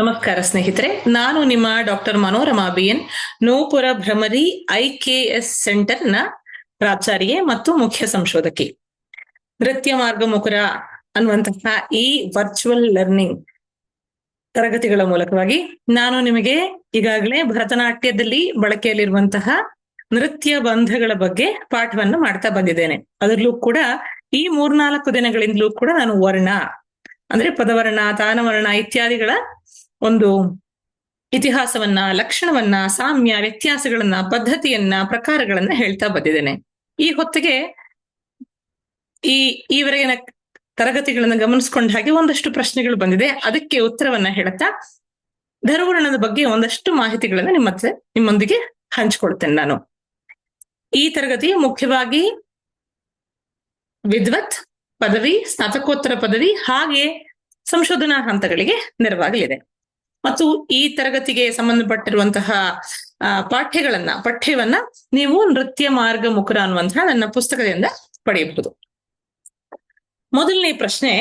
ನಮಸ್ಕಾರ ಸ್ನೇಹಿತರೆ, ನಾನು ನಿಮ್ಮ doctor Manorama BN, Nupura Bhramari IKS ಸೆಂಟರ್ನ ಪ್ರಾಚಾರ್ಯೆ ಮತ್ತು ಮುಖ್ಯ ಸಂಶೋಧಕಿ. ನೃತ್ಯ ಮಾರ್ಗ ಮುಕುರ ಅನ್ನುವಂತಹ ಈ ವರ್ಚುವಲ್ ಲರ್ನಿಂಗ್ ತರಗತಿಗಳ ಮೂಲಕವಾಗಿ ನಾನು ನಿಮಗೆ ಈಗಾಗಲೇ ಭರತನಾಟ್ಯದಲ್ಲಿ ಬಳಕೆಯಲ್ಲಿರುವಂತಹ ನೃತ್ಯ ಬಂಧಗಳ ಬಗ್ಗೆ ಪಾಠವನ್ನು ಮಾಡ್ತಾ ಬಂದಿದ್ದೇನೆ. ಅದರಲ್ಲೂ ಕೂಡ ಈ ಮೂರ್ನಾಲ್ಕು ದಿನಗಳಿಂದಲೂ ಕೂಡ ನಾನು ವರ್ಣ, ಅಂದ್ರೆ ಪದವರ್ಣ, ತಾನವರ್ಣ ಇತ್ಯಾದಿಗಳ ಒಂದು ಇತಿಹಾಸವನ್ನ, ಲಕ್ಷಣವನ್ನ, ಸಾಮ್ಯ, ವ್ಯತ್ಯಾಸಗಳನ್ನ, ಪದ್ಧತಿಯನ್ನ, ಪ್ರಕಾರಗಳನ್ನ ಹೇಳ್ತಾ ಬಂದಿದ್ದೇನೆ. ಈ ಹೊತ್ತಿಗೆ ಈ, ಈವರೆಗಿನ ತರಗತಿಗಳನ್ನ ಗಮನಿಸ್ಕೊಂಡ ಹಾಗೆ ಒಂದಷ್ಟು ಪ್ರಶ್ನೆಗಳು ಬಂದಿದೆ. ಅದಕ್ಕೆ ಉತ್ತರವನ್ನ ಹೇಳುತ್ತಾ ಧರ್ವರ್ಣದ ಬಗ್ಗೆ ಒಂದಷ್ಟು ಮಾಹಿತಿಗಳನ್ನ ನಿಮ್ಮ ನಿಮ್ಮೊಂದಿಗೆ ಹಂಚಿಕೊಳ್ತೇನೆ ನಾನು. ಈ ತರಗತಿ ಮುಖ್ಯವಾಗಿ ವಿದ್ವತ್ ಪದವಿ, ಸ್ನಾತಕೋತ್ತರ ಪದವಿ ಹಾಗೆ ಸಂಶೋಧನಾ ಹಂತಗಳಿಗೆ ನೆರವಾಗಲಿದೆ. ಮತ್ತು ಈ ತರಗತಿಗೆ ಸಂಬಂಧಪಟ್ಟಿರುವಂತಹ ಪಾಠ್ಯಗಳನ್ನ, ಪಠ್ಯವನ್ನ ನೀವು ನೃತ್ಯ ಮಾರ್ಗ ಮುಖರ ಅನ್ನುವಂತಹ ನನ್ನ ಪುಸ್ತಕದಿಂದ ಪಡೆಯಬಹುದು. ಮೊದಲನೇ ಪ್ರಶ್ನೆ,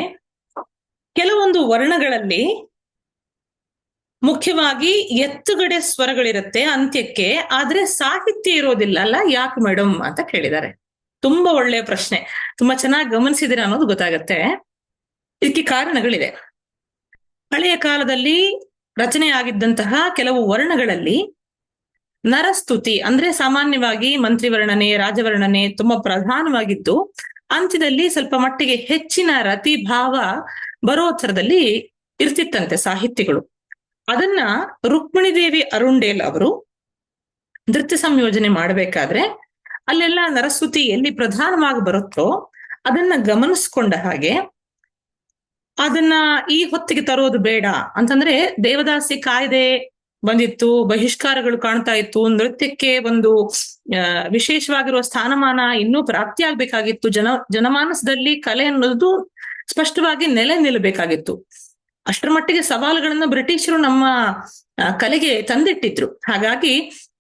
ಕೆಲವೊಂದು ವರ್ಣಗಳಲ್ಲಿ ಮುಖ್ಯವಾಗಿ ಎತ್ತುಗಡೆ ಸ್ವರಗಳಿರುತ್ತೆ ಅಂತ್ಯಕ್ಕೆ, ಆದ್ರೆ ಸಾಹಿತ್ಯ ಇರೋದಿಲ್ಲ ಅಲ್ಲ, ಯಾಕೆ ಮೇಡಮ್ ಅಂತ ಕೇಳಿದ್ದಾರೆ. ತುಂಬಾ ಒಳ್ಳೆಯ ಪ್ರಶ್ನೆ. ತುಂಬಾ ಚೆನ್ನಾಗಿ ಗಮನಿಸಿದಿರ ಅನ್ನೋದು ಗೊತ್ತಾಗತ್ತೆ. ಇದಕ್ಕೆ ಕಾರಣಗಳಿದೆ ಹಳೆಯ ಕಾಲದಲ್ಲಿ ರಚನೆ ಆಗಿದ್ದಂತಹ ಕೆಲವು ವರ್ಣಗಳಲ್ಲಿ ನರಸ್ತುತಿ ಅಂದ್ರೆ ಸಾಮಾನ್ಯವಾಗಿ ಮಂತ್ರಿವರ್ಣನೆ, ರಾಜವರ್ಣನೆ ತುಂಬಾ ಪ್ರಧಾನವಾಗಿದ್ದು, ಅಂತ್ಯದಲ್ಲಿ ಸ್ವಲ್ಪ ಮಟ್ಟಿಗೆ ಹೆಚ್ಚಿನ ರತಿ ಭಾವ ಬರೋ ಥರದಲ್ಲಿ ಇರ್ತಿತ್ತಂತೆ ಸಾಹಿತ್ಯಗಳು. ಅದನ್ನ ರುಕ್ಮಿಣಿ ದೇವಿ ಅರುಂಡೇಲ್ ಅವರು ನೃತ್ಯ ಸಂಯೋಜನೆ ಮಾಡಬೇಕಾದ್ರೆ ಅಲ್ಲೆಲ್ಲ ನರಸ್ತುತಿ ಎಲ್ಲಿ ಪ್ರಧಾನವಾಗಿ ಬರುತ್ತೋ ಅದನ್ನ ಗಮನಿಸ್ಕೊಂಡ ಹಾಗೆ ಅದನ್ನ ಈ ಹೊತ್ತಿಗೆ ತರೋದು ಬೇಡ. ಅಂತಂದ್ರೆ ದೇವದಾಸಿ ಕಾಯ್ದೆ ಬಂದಿತ್ತು, ಬಹಿಷ್ಕಾರಗಳು ಕಾಣ್ತಾ ಇತ್ತು, ನೃತ್ಯಕ್ಕೆ ಒಂದು ವಿಶೇಷವಾಗಿರುವ ಸ್ಥಾನಮಾನ ಇನ್ನೂ ಪ್ರಾಪ್ತಿ ಆಗ್ಬೇಕಾಗಿತ್ತು. ಜನ, ಜನಮಾನಸದಲ್ಲಿ ಕಲೆ ಅನ್ನೋದು ಸ್ಪಷ್ಟವಾಗಿ ನೆಲೆ ನಿಲ್ಲಬೇಕಾಗಿತ್ತು. ಅಷ್ಟರ ಮಟ್ಟಿಗೆ ಸವಾಲುಗಳನ್ನ ಬ್ರಿಟಿಷರು ನಮ್ಮ ಕಲೆಗೆ ತಂದಿಟ್ಟಿದ್ರು. ಹಾಗಾಗಿ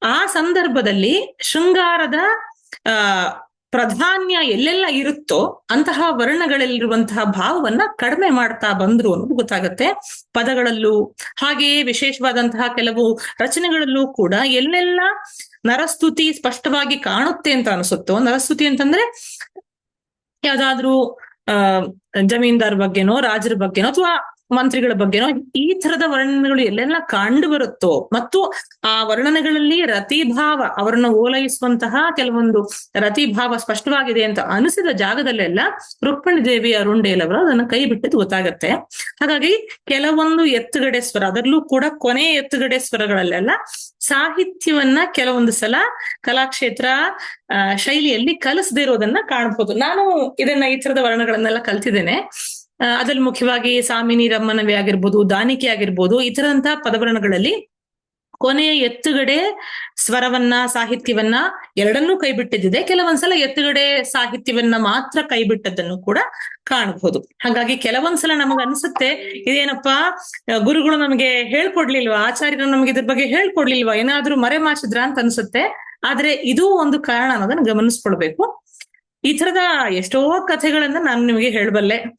ಆ ಸಂದರ್ಭದಲ್ಲಿ ಶೃಂಗಾರದ ಪ್ರಾಧಾನ್ಯ ಎಲ್ಲೆಲ್ಲ ಇರುತ್ತೋ ಅಂತಹ ವರ್ಣಗಳಲ್ಲಿರುವಂತಹ ಭಾವವನ್ನ ಕಡಿಮೆ ಮಾಡ್ತಾ ಬಂದ್ರು ಅನ್ನೋದು ಗೊತ್ತಾಗತ್ತೆ. ಪದಗಳಲ್ಲೂ ಹಾಗೆಯೇ ವಿಶೇಷವಾದಂತಹ ಕೆಲವು ರಚನೆಗಳಲ್ಲೂ ಕೂಡ ಎಲ್ಲೆಲ್ಲ ನರಸ್ತುತಿ ಸ್ಪಷ್ಟವಾಗಿ ಕಾಣುತ್ತೆ ಅಂತ ಅನಿಸುತ್ತೋ, ನರಸ್ತುತಿ ಅಂತಂದ್ರೆ ಯಾವ್ದಾದ್ರೂ ಅಹ್ ಜಮೀನ್ದಾರ್ ಬಗ್ಗೆನೋ, ರಾಜರ ಬಗ್ಗೆನೋ ಅಥವಾ ಮಂತ್ರಿಗಳ ಬಗ್ಗೆನೋ, ಈ ತರದ ವರ್ಣನೆಗಳು ಎಲ್ಲೆಲ್ಲ ಕಂಡು ಬರುತ್ತೋ, ಮತ್ತು ಆ ವರ್ಣನೆಗಳಲ್ಲಿ ರತಿಭಾವ, ಅವರನ್ನು ಓಲೈಸುವಂತಹ ಕೆಲವೊಂದು ರತಿಭಾವ ಸ್ಪಷ್ಟವಾಗಿದೆ ಅಂತ ಅನಿಸಿದ ಜಾಗದಲ್ಲೆಲ್ಲ ರುಕ್ಮಿಣಿ ದೇವಿ ಅರುಂಡೇಲ್ ಅವರು ಅದನ್ನ ಕೈ ಬಿಟ್ಟಿದ್ದು ಗೊತ್ತಾಗತ್ತೆ. ಹಾಗಾಗಿ ಕೆಲವೊಂದು ಎತ್ತುಗಡೆ ಸ್ವರ, ಅದರಲ್ಲೂ ಕೂಡ ಕೊನೆ ಎತ್ತುಗಡೆ ಸ್ವರಗಳಲ್ಲೆಲ್ಲ ಸಾಹಿತ್ಯವನ್ನ ಕೆಲವೊಂದು ಸಲ ಕಲಾಕ್ಷೇತ್ರ ಶೈಲಿಯಲ್ಲಿ ಕಲಿಸದೇ ಇರೋದನ್ನ ಕಾಣಬಹುದು ನಾನು ಇದನ್ನ ಈ ತರದ ವರ್ಣಗಳನ್ನೆಲ್ಲ ಕಲ್ತಿದ್ದೇನೆ. ಅದ್ರಲ್ಲಿ ಮುಖ್ಯವಾಗಿ ಸಾಮಿನಿ ರಮ್ಮನವಿ ಆಗಿರ್ಬೋದು, ದಾನಿಕೆ ಆಗಿರ್ಬೋದು ಈ ಪದವರಣಗಳಲ್ಲಿ ಕೊನೆಯ ಎತ್ತುಗಡೆ ಸ್ವರವನ್ನ, ಸಾಹಿತ್ಯವನ್ನ ಎರಡನ್ನೂ ಕೈಬಿಟ್ಟಿದ್ದಿದೆ. ಕೆಲವೊಂದ್ಸಲ ಎತ್ತುಗಡೆ ಸಾಹಿತ್ಯವನ್ನ ಮಾತ್ರ ಕೈ ಬಿಟ್ಟದ್ದನ್ನು ಕೂಡ ಕಾಣಬಹುದು. ಹಾಗಾಗಿ ಕೆಲವೊಂದ್ಸಲ ನಮಗ ಅನ್ಸುತ್ತೆ ಇದೇನಪ್ಪಾ ಗುರುಗಳು ನಮಗೆ ಹೇಳ್ಕೊಡ್ಲಿಲ್ವಾ, ಆಚಾರ್ಯರು ನಮ್ಗೆ ಇದ್ರ ಬಗ್ಗೆ ಹೇಳ್ಕೊಡ್ಲಿಲ್ವಾ, ಏನಾದ್ರೂ ಮರೆ ಮಾಚಿದ್ರ ಅಂತ ಅನ್ಸುತ್ತೆ. ಆದ್ರೆ ಇದು ಒಂದು ಕಾರಣ ಅನ್ನೋದನ್ನ ಗಮನಿಸ್ಕೊಳ್ಬೇಕು. ಈ ತರದ ಎಷ್ಟೋ ಕಥೆಗಳನ್ನ ನಾನು ನಿಮಗೆ ಹೇಳಬಲ್ಲೆ.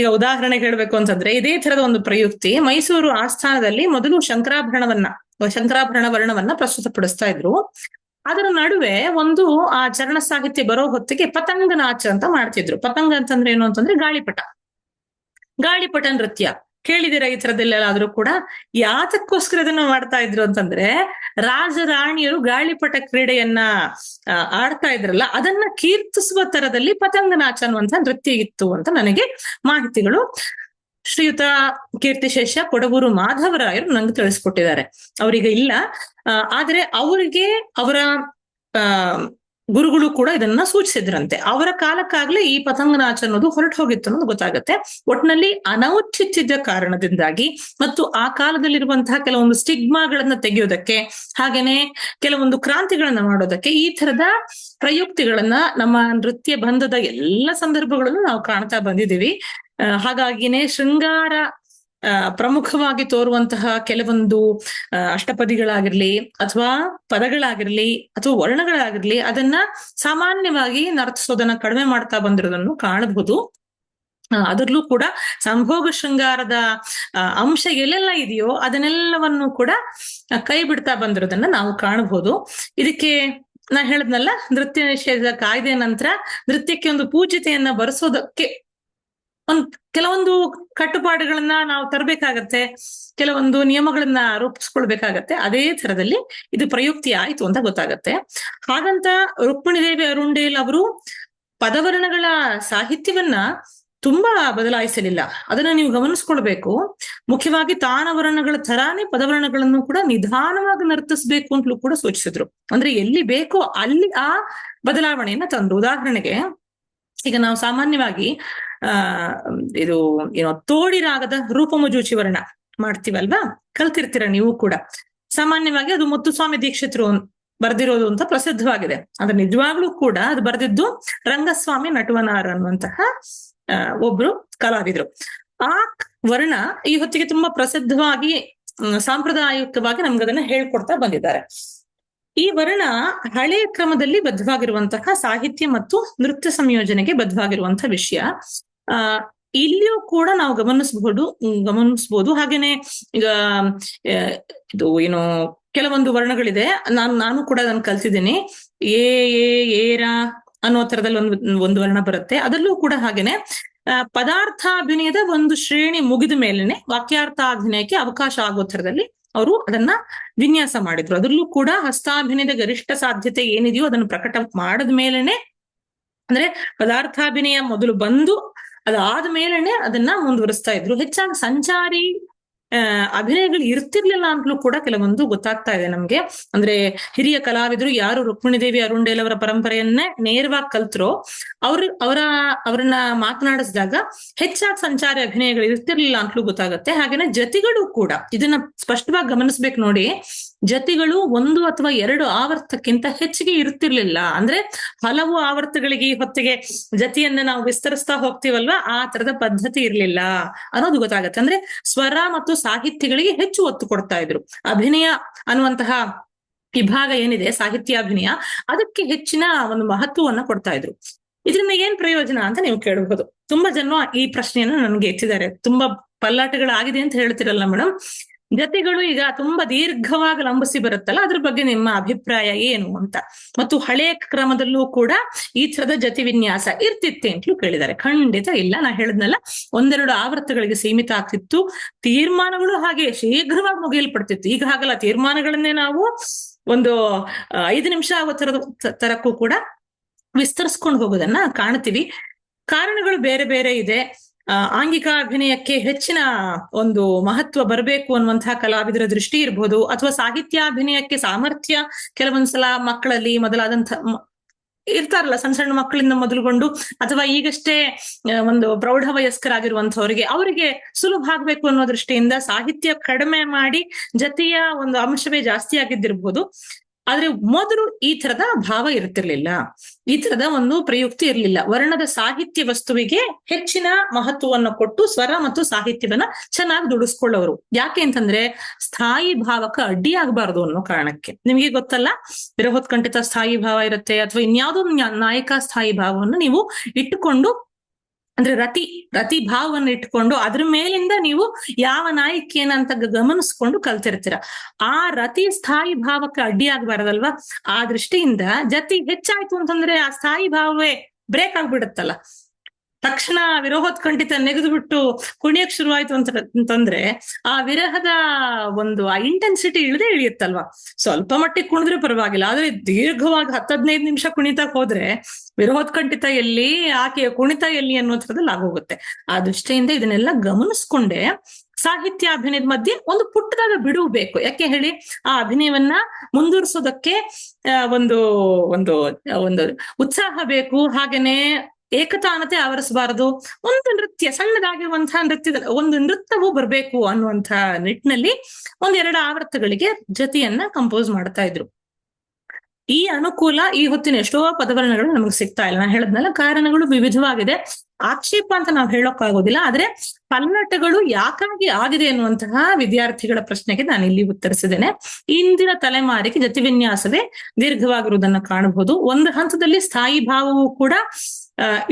ಈಗ ಉದಾಹರಣೆ ಹೇಳ್ಬೇಕು ಅಂತಂದ್ರೆ ಇದೇ ತರದ ಒಂದು ಪ್ರಯುಕ್ತಿ ಮೈಸೂರು ಆಸ್ಥಾನದಲ್ಲಿ ಮೊದಲು ಶಂಕರಾಭರಣವನ್ನ ಶಂಕರಾಭರಣ ವರ್ಣವನ್ನ ಪ್ರಸ್ತುತಪಡಿಸ್ತಾ ಇದ್ರು. ಅದರ ನಡುವೆ ಒಂದು ಆ ಚರಣ ಸಾಹಿತ್ಯ ಬರೋ ಹೊತ್ತಿಗೆ ಪತಂಗ ನಾಚ ಅಂತ ಮಾಡ್ತಿದ್ರು. ಪತಂಗ ಅಂತಂದ್ರೆ ಏನು ಅಂತಂದ್ರೆ ಗಾಳಿಪಟ. ಗಾಳಿಪಟ ನೃತ್ಯ. ಕೇಳಿದಿರ ಈ ತರದಲ್ಲೆಲ್ಲಾದ್ರೂ ಕೂಡ? ಯಾತಕ್ಕೋಸ್ಕರ ಅದನ್ನ ಮಾಡ್ತಾ ಇದ್ರು ಅಂತಂದ್ರೆ, ರಾಜರಾಣಿಯರು ಗಾಳಿಪಟ ಕ್ರೀಡೆಯನ್ನ ಆಡ್ತಾ ಇದ್ರಲ್ಲ, ಅದನ್ನ ಕೀರ್ತಿಸುವ ತರದಲ್ಲಿ ಪತಂಗ ನಾಚ ನೃತ್ಯ ಇತ್ತು ಅಂತ ನನಗೆ ಮಾಹಿತಿಗಳು. ಶ್ರೀಯುತ ಕೀರ್ತಿಶೇಷ ಕೊಡಗೂರು ಮಾಧವರಾಯರು ನಂಗೆ ತಿಳಿಸ್ಕೊಟ್ಟಿದ್ದಾರೆ. ಅವರಿಗೆ ಇಲ್ಲ. ಆದ್ರೆ ಅವರಿಗೆ ಅವರ, ಆ ಗುರುಗಳು ಕೂಡ ಇದನ್ನ ಸೂಚಿಸಿದ್ರಂತೆ. ಅವರ ಕಾಲಕ್ಕಾಗ್ಲೇ ಈ ಪತಂಗ ನಾಚ ಅನ್ನೋದು ಹೊರಟು ಹೋಗಿತ್ತು ಅನ್ನೋದು ಗೊತ್ತಾಗುತ್ತೆ. ಒಟ್ನಲ್ಲಿ ಅನೌಚಿತ್ಯದ ಕಾರಣದಿಂದಾಗಿ ಮತ್ತು ಆ ಕಾಲದಲ್ಲಿರುವಂತಹ ಕೆಲವೊಂದು ಸ್ಟಿಗ್ಮಾಗಳನ್ನ ತೆಗೆಯೋದಕ್ಕೆ, ಹಾಗೇನೆ ಕೆಲವೊಂದು ಕ್ರಾಂತಿಗಳನ್ನ ಮಾಡೋದಕ್ಕೆ ಈ ತರದ ಪ್ರಯುಕ್ತಿಗಳನ್ನ ನಮ್ಮ ನೃತ್ಯ ಬಂಧದ ಎಲ್ಲ ಸಂದರ್ಭಗಳಲ್ಲೂ ನಾವು ಕಾಣ್ತಾ ಬಂದಿದ್ದೀವಿ. ಹಾಗಾಗಿನೇ ಶೃಂಗಾರ ಪ್ರಮುಖವಾಗಿ ತೋರುವಂತಹ ಕೆಲವೊಂದು ಅಷ್ಟಪದಿಗಳಾಗಿರ್ಲಿ ಅಥವಾ ಪದಗಳಾಗಿರ್ಲಿ ಅಥವಾ ವರ್ಣಗಳಾಗಿರ್ಲಿ ಅದನ್ನ ಸಾಮಾನ್ಯವಾಗಿ ನರ್ತಿಸೋದನ್ನ ಕಡಿಮೆ ಮಾಡ್ತಾ ಬಂದಿರೋದನ್ನು ಕಾಣಬಹುದು. ಅದರಲ್ಲೂ ಕೂಡ ಸಂಭೋಗ ಶೃಂಗಾರದ ಅಂಶ ಎಲ್ಲೆಲ್ಲ ಇದೆಯೋ ಅದನ್ನೆಲ್ಲವನ್ನು ಕೂಡ ಕೈ ಬಿಡ್ತಾ ಬಂದಿರೋದನ್ನ ನಾವು ಕಾಣಬಹುದು. ಇದಕ್ಕೆ ನಾ ಹೇಳದ್ನಲ್ಲ ನೃತ್ಯ ನಿಷೇಧದ ಕಾಯ್ದೆ ನಂತರ ನೃತ್ಯಕ್ಕೆ ಒಂದು ಪೂಜ್ಯತೆಯನ್ನ ಬರೆಸೋದಕ್ಕೆ ಒಂದ್ ಕೆಲವೊಂದು ಕಟ್ಟುಪಾಡುಗಳನ್ನ ನಾವು ತರಬೇಕಾಗತ್ತೆ, ಕೆಲವೊಂದು ನಿಯಮಗಳನ್ನ ರೂಪಿಸ್ಕೊಳ್ಬೇಕಾಗತ್ತೆ, ಅದೇ ತರದಲ್ಲಿ ಇದು ಪ್ರಯುಕ್ತಿ ಆಯ್ತು ಅಂತ ಗೊತ್ತಾಗತ್ತೆ. ಹಾಗಂತ ರುಕ್ಮಿಣಿ ದೇವಿ ಅರುಂಡೇಲ್ ಅವರು ಪದವರ್ಣಗಳ ಸಾಹಿತ್ಯವನ್ನ ತುಂಬಾ ಬದಲಾಯಿಸಲಿಲ್ಲ. ಅದನ್ನ ನೀವು ಗಮನಿಸ್ಕೊಳ್ಬೇಕು. ಮುಖ್ಯವಾಗಿ ತಾನವರ್ಣಗಳ ತರಾನೇ ಪದವರ್ಣಗಳನ್ನು ಕೂಡ ನಿಧಾನವಾಗಿ ನರ್ತಿಸ್ಬೇಕು ಅಂತಲೂ ಕೂಡ ಸೂಚಿಸಿದ್ರು. ಅಂದ್ರೆ ಎಲ್ಲಿ ಬೇಕೋ ಅಲ್ಲಿ ಆ ಬದಲಾವಣೆಯನ್ನ ತಂದ್ರು. ಉದಾಹರಣೆಗೆ ಈಗ ನಾವು ಸಾಮಾನ್ಯವಾಗಿ ಆ, ಇದು, ಏನೋ ತೋಡಿ ರಾಗದ ರೂಪಮುಜೂಚಿ ವರ್ಣ ಮಾಡ್ತೀವಲ್ವಾ? ಕಲ್ತಿರ್ತೀರ ನೀವು ಕೂಡ. ಸಾಮಾನ್ಯವಾಗಿ ಅದು ಮುತ್ತುಸ್ವಾಮಿ ದೀಕ್ಷಿತರು ಬರ್ದಿರೋದು ಅಂತ ಪ್ರಸಿದ್ಧವಾಗಿದೆ. ಆದ್ರೆ ನಿಜವಾಗ್ಲೂ ಕೂಡ ಅದು ಬರೆದಿದ್ದು ರಂಗಸ್ವಾಮಿ ನಟವನಾರ ಅನ್ನುವಂತಹ ಒಬ್ರು ಕಲಾವಿದ್ರು. ಆ ವರ್ಣ ಈ ಹೊತ್ತಿಗೆ ತುಂಬಾ ಪ್ರಸಿದ್ಧವಾಗಿ ಸಾಂಪ್ರದಾಯಿಕವಾಗಿ ನಮ್ಗೆ ಅದನ್ನ ಹೇಳ್ಕೊಡ್ತಾ ಬಂದಿದ್ದಾರೆ. ಈ ವರ್ಣ ಹಳೆಯ ಕ್ರಮದಲ್ಲಿ ಬದ್ಧವಾಗಿರುವಂತಹ ಸಾಹಿತ್ಯ ಮತ್ತು ನೃತ್ಯ ಸಂಯೋಜನೆಗೆ ಬದ್ಧವಾಗಿರುವಂತಹ ವಿಷಯ. ಇಲ್ಲಿಯೂ ಕೂಡ ನಾವು ಗಮನಿಸಬಹುದು ಗಮನಿಸಬಹುದು. ಹಾಗೇನೆ ಈಗ ಇದು ಏನು ಕೆಲವೊಂದು ವರ್ಣಗಳಿದೆ. ನಾನು ನಾನು ಕೂಡ ಅದನ್ನು ಕಲ್ತಿದ್ದೀನಿ. ಏ ಏರ ಅನ್ನೋ ತರದಲ್ಲಿ ಒಂದು ಒಂದು ವರ್ಣ ಬರುತ್ತೆ. ಅದರಲ್ಲೂ ಕೂಡ ಹಾಗೇನೆ ಪದಾರ್ಥ ಪದಾರ್ಥಾಭಿನಯದ ಒಂದು ಶ್ರೇಣಿ ಮುಗಿದ ಮೇಲೆನೆ ವಾಕ್ಯಾರ್ಥಾಭಿನಯಕ್ಕೆ ಅವಕಾಶ ಆಗೋ ತರದಲ್ಲಿ ಅವರು ಅದನ್ನ ವಿನ್ಯಾಸ ಮಾಡಿದ್ರು. ಅದರಲ್ಲೂ ಕೂಡ ಹಸ್ತಾಭಿನಯದ ಗರಿಷ್ಠ ಸಾಧ್ಯತೆ ಏನಿದೆಯೋ ಅದನ್ನು ಪ್ರಕಟ ಮಾಡದ ಮೇಲೆನೆ, ಅಂದ್ರೆ ಪದಾರ್ಥಾಭಿನಯ ಮೊದಲು ಬಂದು ಅದಾದ ಮೇಲೆನೆ ಅದನ್ನ ಮುಂದುವರಿಸ್ತಾ ಇದ್ರು. ಹೆಚ್ಚಾಗಿ ಸಂಚಾರಿ ಅಭಿನಯಗಳು ಇರ್ತಿರ್ಲಿಲ್ಲ ಅಂತಲೂ ಕೂಡ ಕೆಲವೊಂದು ಗೊತ್ತಾಗ್ತಾ ಇದೆ ನಮ್ಗೆ. ಅಂದ್ರೆ ಹಿರಿಯ ಕಲಾವಿದರು ಯಾರು ರುಕ್ಮಿಣಿ ದೇವಿ ಅರುಂಡೇಲ್ ಅವರ ಪರಂಪರೆಯನ್ನೇ ನೇರವಾಗಿ ಕಲ್ತರೋ, ಅವ್ರ, ಅವರ, ಅವರನ್ನ ಮಾತನಾಡಿಸಿದಾಗ ಹೆಚ್ಚಾಗಿ ಸಂಚಾರಿ ಅಭಿನಯಗಳು ಇರ್ತಿರ್ಲಿಲ್ಲ ಅಂತಲೂ ಗೊತ್ತಾಗುತ್ತೆ. ಹಾಗೇನೆ ಜತಿಗಳು ಕೂಡ ಇದನ್ನ ಸ್ಪಷ್ಟವಾಗಿ ಗಮನಿಸ್ಬೇಕು ನೋಡಿ ಜತಿಗಳು ಒಂದು ಅಥವಾ ಎರಡು ಆವರ್ತಕ್ಕಿಂತ ಹೆಚ್ಚಿಗೆ ಇರ್ತಿರ್ಲಿಲ್ಲ ಅಂದ್ರೆ ಹಲವು ಆವರ್ತಗಳಿಗೆ ಈ ಹೊತ್ತಿಗೆ ಜತಿಯನ್ನ ನಾವು ವಿಸ್ತರಿಸ್ತಾ ಹೋಗ್ತೀವಲ್ವಾ? ಆ ತರದ ಪದ್ಧತಿ ಇರ್ಲಿಲ್ಲ ಅನ್ನೋದು ಗೊತ್ತಾಗತ್ತೆ. ಅಂದ್ರೆ ಸ್ವರ ಮತ್ತು ಸಾಹಿತ್ಯಗಳಿಗೆ ಹೆಚ್ಚು ಒತ್ತು ಕೊಡ್ತಾ ಇದ್ರು. ಅಭಿನಯ ಅನ್ನುವಂತಹ ವಿಭಾಗ ಏನಿದೆ, ಸಾಹಿತ್ಯಾಭಿನಯ, ಅದಕ್ಕೆ ಹೆಚ್ಚಿನ ಒಂದು ಮಹತ್ವವನ್ನ ಕೊಡ್ತಾ ಇದ್ರು. ಇದರಿಂದ ಏನ್ ಪ್ರಯೋಜನ ಅಂತ ನೀವು ಕೇಳಬಹುದು. ತುಂಬಾ ಜನ ಈ ಪ್ರಶ್ನೆಯನ್ನು ನನ್ಗೆ ಎತ್ತಿದ್ದಾರೆ. ತುಂಬಾ ಪಲ್ಲಾಟಗಳಾಗಿದೆ ಅಂತ ಹೇಳ್ತಿರಲ್ಲ ಮೇಡಮ್ ಜತೆಗಳು ಈಗ ತುಂಬಾ ದೀರ್ಘವಾಗಿ ಲಂಬಿಸಿ ಬರುತ್ತಲ್ಲ, ಅದ್ರ ಬಗ್ಗೆ ನಿಮ್ಮ ಅಭಿಪ್ರಾಯ ಏನು ಅಂತ? ಮತ್ತು ಹಳೆಯ ಕ್ರಮದಲ್ಲೂ ಕೂಡ ಈ ತರದ ಜತಿ ವಿನ್ಯಾಸ ಇರ್ತಿತ್ತೆ ಅಂತಲೂ ಕೇಳಿದ್ದಾರೆ. ಖಂಡಿತ ಇಲ್ಲ, ನಾ ಹೇಳಿದ್ನಲ್ಲ, ಒಂದೆರಡು ಆವರ್ತಗಳಿಗೆ ಸೀಮಿತ ಆಗ್ತಿತ್ತು. ತೀರ್ಮಾನಗಳು ಹಾಗೆ ಶೀಘ್ರವಾಗಿ ಮುಗಿಯಲ್ಪಡ್ತಿತ್ತು. ಈಗ ಹಾಗಲ್ಲ, ತೀರ್ಮಾನಗಳನ್ನೇ ನಾವು ಒಂದು ಐದು ನಿಮಿಷ ಆಗೋ ತರದ ತರಕ್ಕೂ ಕೂಡ ವಿಸ್ತರಿಸ್ಕೊಂಡು ಹೋಗೋದನ್ನ ಕಾಣ್ತೀವಿ. ಕಾರಣಗಳು ಬೇರೆ ಬೇರೆ ಇದೆ. ಆಂಗಿಕ ಅಭಿನಯಕ್ಕೆ ಹೆಚ್ಚಿನ ಒಂದು ಮಹತ್ವ ಬರಬೇಕು ಅನ್ನುವಂತಹ ಕಲಾವಿದರ ದೃಷ್ಟಿ ಇರಬಹುದು ಅಥವಾ ಸಾಹಿತ್ಯಾಭಿನಯಕ್ಕೆ ಸಾಮರ್ಥ್ಯ ಕೆಲವೊಂದ್ಸಲ ಮಕ್ಕಳಲ್ಲಿ ಮೊದಲಾದಂಥ ಇರ್ತಾರಲ್ಲ ಸಣ್ಣ ಸಣ್ಣ ಮಕ್ಕಳಿಂದ ಮೊದಲುಗೊಂಡು, ಅಥವಾ ಈಗಷ್ಟೇ ಒಂದು ಪ್ರೌಢ ವಯಸ್ಕರಾಗಿರುವಂತವರಿಗೆ ಅವರಿಗೆ ಸುಲಭ ಆಗ್ಬೇಕು ಅನ್ನೋ ದೃಷ್ಟಿಯಿಂದ ಸಾಹಿತ್ಯ ಕಡಿಮೆ ಮಾಡಿ ಜತೆಯ ಒಂದು ಅಂಶವೇ ಜಾಸ್ತಿ ಆಗಿದ್ದಿರ್ಬೋದು. ಆದ್ರೆ ಮೊದಲು ಈ ತರದ ಭಾವ ಇರ್ತಿರ್ಲಿಲ್ಲ. ಈ ತರದ ಒಂದು ಪ್ರಯುಕ್ತಿ ಇರಲಿಲ್ಲ. ವರ್ಣದ ಸಾಹಿತ್ಯ ವಸ್ತುವಿಗೆ ಹೆಚ್ಚಿನ ಮಹತ್ವವನ್ನು ಕೊಟ್ಟು ಸ್ವರ ಮತ್ತು ಸಾಹಿತ್ಯವನ್ನ ಚೆನ್ನಾಗಿ ದುಡಿಸ್ಕೊಳ್ಳೋರು. ಯಾಕೆ ಅಂತಂದ್ರೆ ಸ್ಥಾಯಿ ಭಾವಕ್ಕೆ ಅಡ್ಡಿ ಅನ್ನೋ ಕಾರಣಕ್ಕೆ. ನಿಮಗೆ ಗೊತ್ತಲ್ಲ? ವಿರಹೋತ್ಕಂಠಿತ ಸ್ಥಾಯಿ ಭಾವ ಇರುತ್ತೆ, ಅಥವಾ ಇನ್ಯಾವುದೋ ನಾಯಕ ಸ್ಥಾಯಿ ಭಾವವನ್ನು ನೀವು ಇಟ್ಟುಕೊಂಡು ಅಂದ್ರೆ ರತಿ ರತಿ ಭಾವವನ್ನು ಇಟ್ಕೊಂಡು ಅದ್ರ ಮೇಲಿಂದ ನೀವು ಯಾವ ನಾಯಕಿಯನ್ನ ಅಂತ ಗ- ಗಮನಿಸ್ಕೊಂಡು ಕಲ್ತಿರ್ತೀರ. ಆ ರತಿ ಸ್ಥಾಯಿ ಭಾವಕ್ಕೆ ಅಡ್ಡಿ ಆಗ್ಬಾರ್ದಲ್ವಾ? ಆ ದೃಷ್ಟಿಯಿಂದ ಜತಿ ಹೆಚ್ಚಾಯ್ತು ಅಂತಂದ್ರೆ ಆ ಸ್ಥಾಯಿ ಭಾವವೇ ಬ್ರೇಕ್ ಆಗ್ಬಿಡುತ್ತಲ್ಲ. ತಕ್ಷಣ ವಿರೋಹೋತ್ಕಂಠಿತ ನೆಗೆದು ಬಿಟ್ಟು ಕುಣಿಯಕ್ ಶುರುವಾಯ್ತು ಅಂತ ಅಂತಂದ್ರೆ ಆ ವಿರಹದ ಒಂದು ಆ ಇಂಟೆನ್ಸಿಟಿ ಇಳದೆ ಇಳಿಯುತ್ತಲ್ವಾ? ಸ್ವಲ್ಪ ಮಟ್ಟಿಗೆ ಕುಣಿದ್ರೆ ಪರವಾಗಿಲ್ಲ, ಆದ್ರೆ ದೀರ್ಘವಾಗಿ ಹತ್ತದ್ನೈದು ನಿಮಿಷ ಕುಣಿತಕ್ ಹೋದ್ರೆ ವಿರೋಹೋತ್ಕಂಠಿತ ಎಲ್ಲಿ, ಆಕೆಯ ಕುಣಿತ ಎಲ್ಲಿ ಅನ್ನೋ ಥರದಲ್ಲಿ ಆಗೋಗುತ್ತೆ. ಆ ದೃಷ್ಟಿಯಿಂದ ಇದನ್ನೆಲ್ಲ ಗಮನಿಸ್ಕೊಂಡೆ ಸಾಹಿತ್ಯ ಅಭಿನಯದ ಮಧ್ಯೆ ಒಂದು ಪುಟ್ಟದಾದ ಬಿಡುವು ಬೇಕು. ಯಾಕೆ ಹೇಳಿ? ಆ ಅಭಿನಯವನ್ನ ಮುಂದುವರಿಸೋದಕ್ಕೆ ಒಂದು ಒಂದು ಒಂದು ಉತ್ಸಾಹ ಬೇಕು. ಹಾಗೇನೆ ಏಕತಾನತೆ ಆವರಿಸಬಾರದು. ಒಂದು ನೃತ್ಯ, ಸಣ್ಣದಾಗಿರುವಂತಹ ನೃತ್ಯದ, ಒಂದು ನೃತ್ಯವೂ ಬರಬೇಕು ಅನ್ನುವಂತ ನಿಟ್ಟಿನಲ್ಲಿ ಒಂದೆರಡು ಆವೃತ್ತಗಳಿಗೆ ಜತಿಯನ್ನ ಕಂಪೋಸ್ ಮಾಡ್ತಾ ಇದ್ರು. ಈ ಅನುಕೂಲ ಈ ಹೊತ್ತಿನ ಎಷ್ಟೋ ಪದವರ್ಣಗಳು ನಮಗೆ ಸಿಗ್ತಾ ಇಲ್ಲ. ನಾನು ಹೇಳದ್ನಲ್ಲ, ಕಾರಣಗಳು ವಿವಿಧವಾಗಿದೆ. ಆಕ್ಷೇಪ ಅಂತ ನಾವು ಹೇಳೋಕ್ಕಾಗೋದಿಲ್ಲ, ಆದ್ರೆ ಪಲ್ಲಟಗಳು ಯಾಕಾಗಿ ಆಗಿದೆ ಎನ್ನುವಂತಹ ವಿದ್ಯಾರ್ಥಿಗಳ ಪ್ರಶ್ನೆಗೆ ನಾನು ಇಲ್ಲಿ ಉತ್ತರಿಸಿದ್ದೇನೆ. ಇಂದಿನ ತಲೆಮಾರಿಗೆ ಜತಿ ವಿನ್ಯಾಸವೇ ದೀರ್ಘವಾಗಿರುವುದನ್ನ ಕಾಣಬಹುದು. ಒಂದು ಹಂತದಲ್ಲಿ ಸ್ಥಾಯಿ ಭಾವವು ಕೂಡ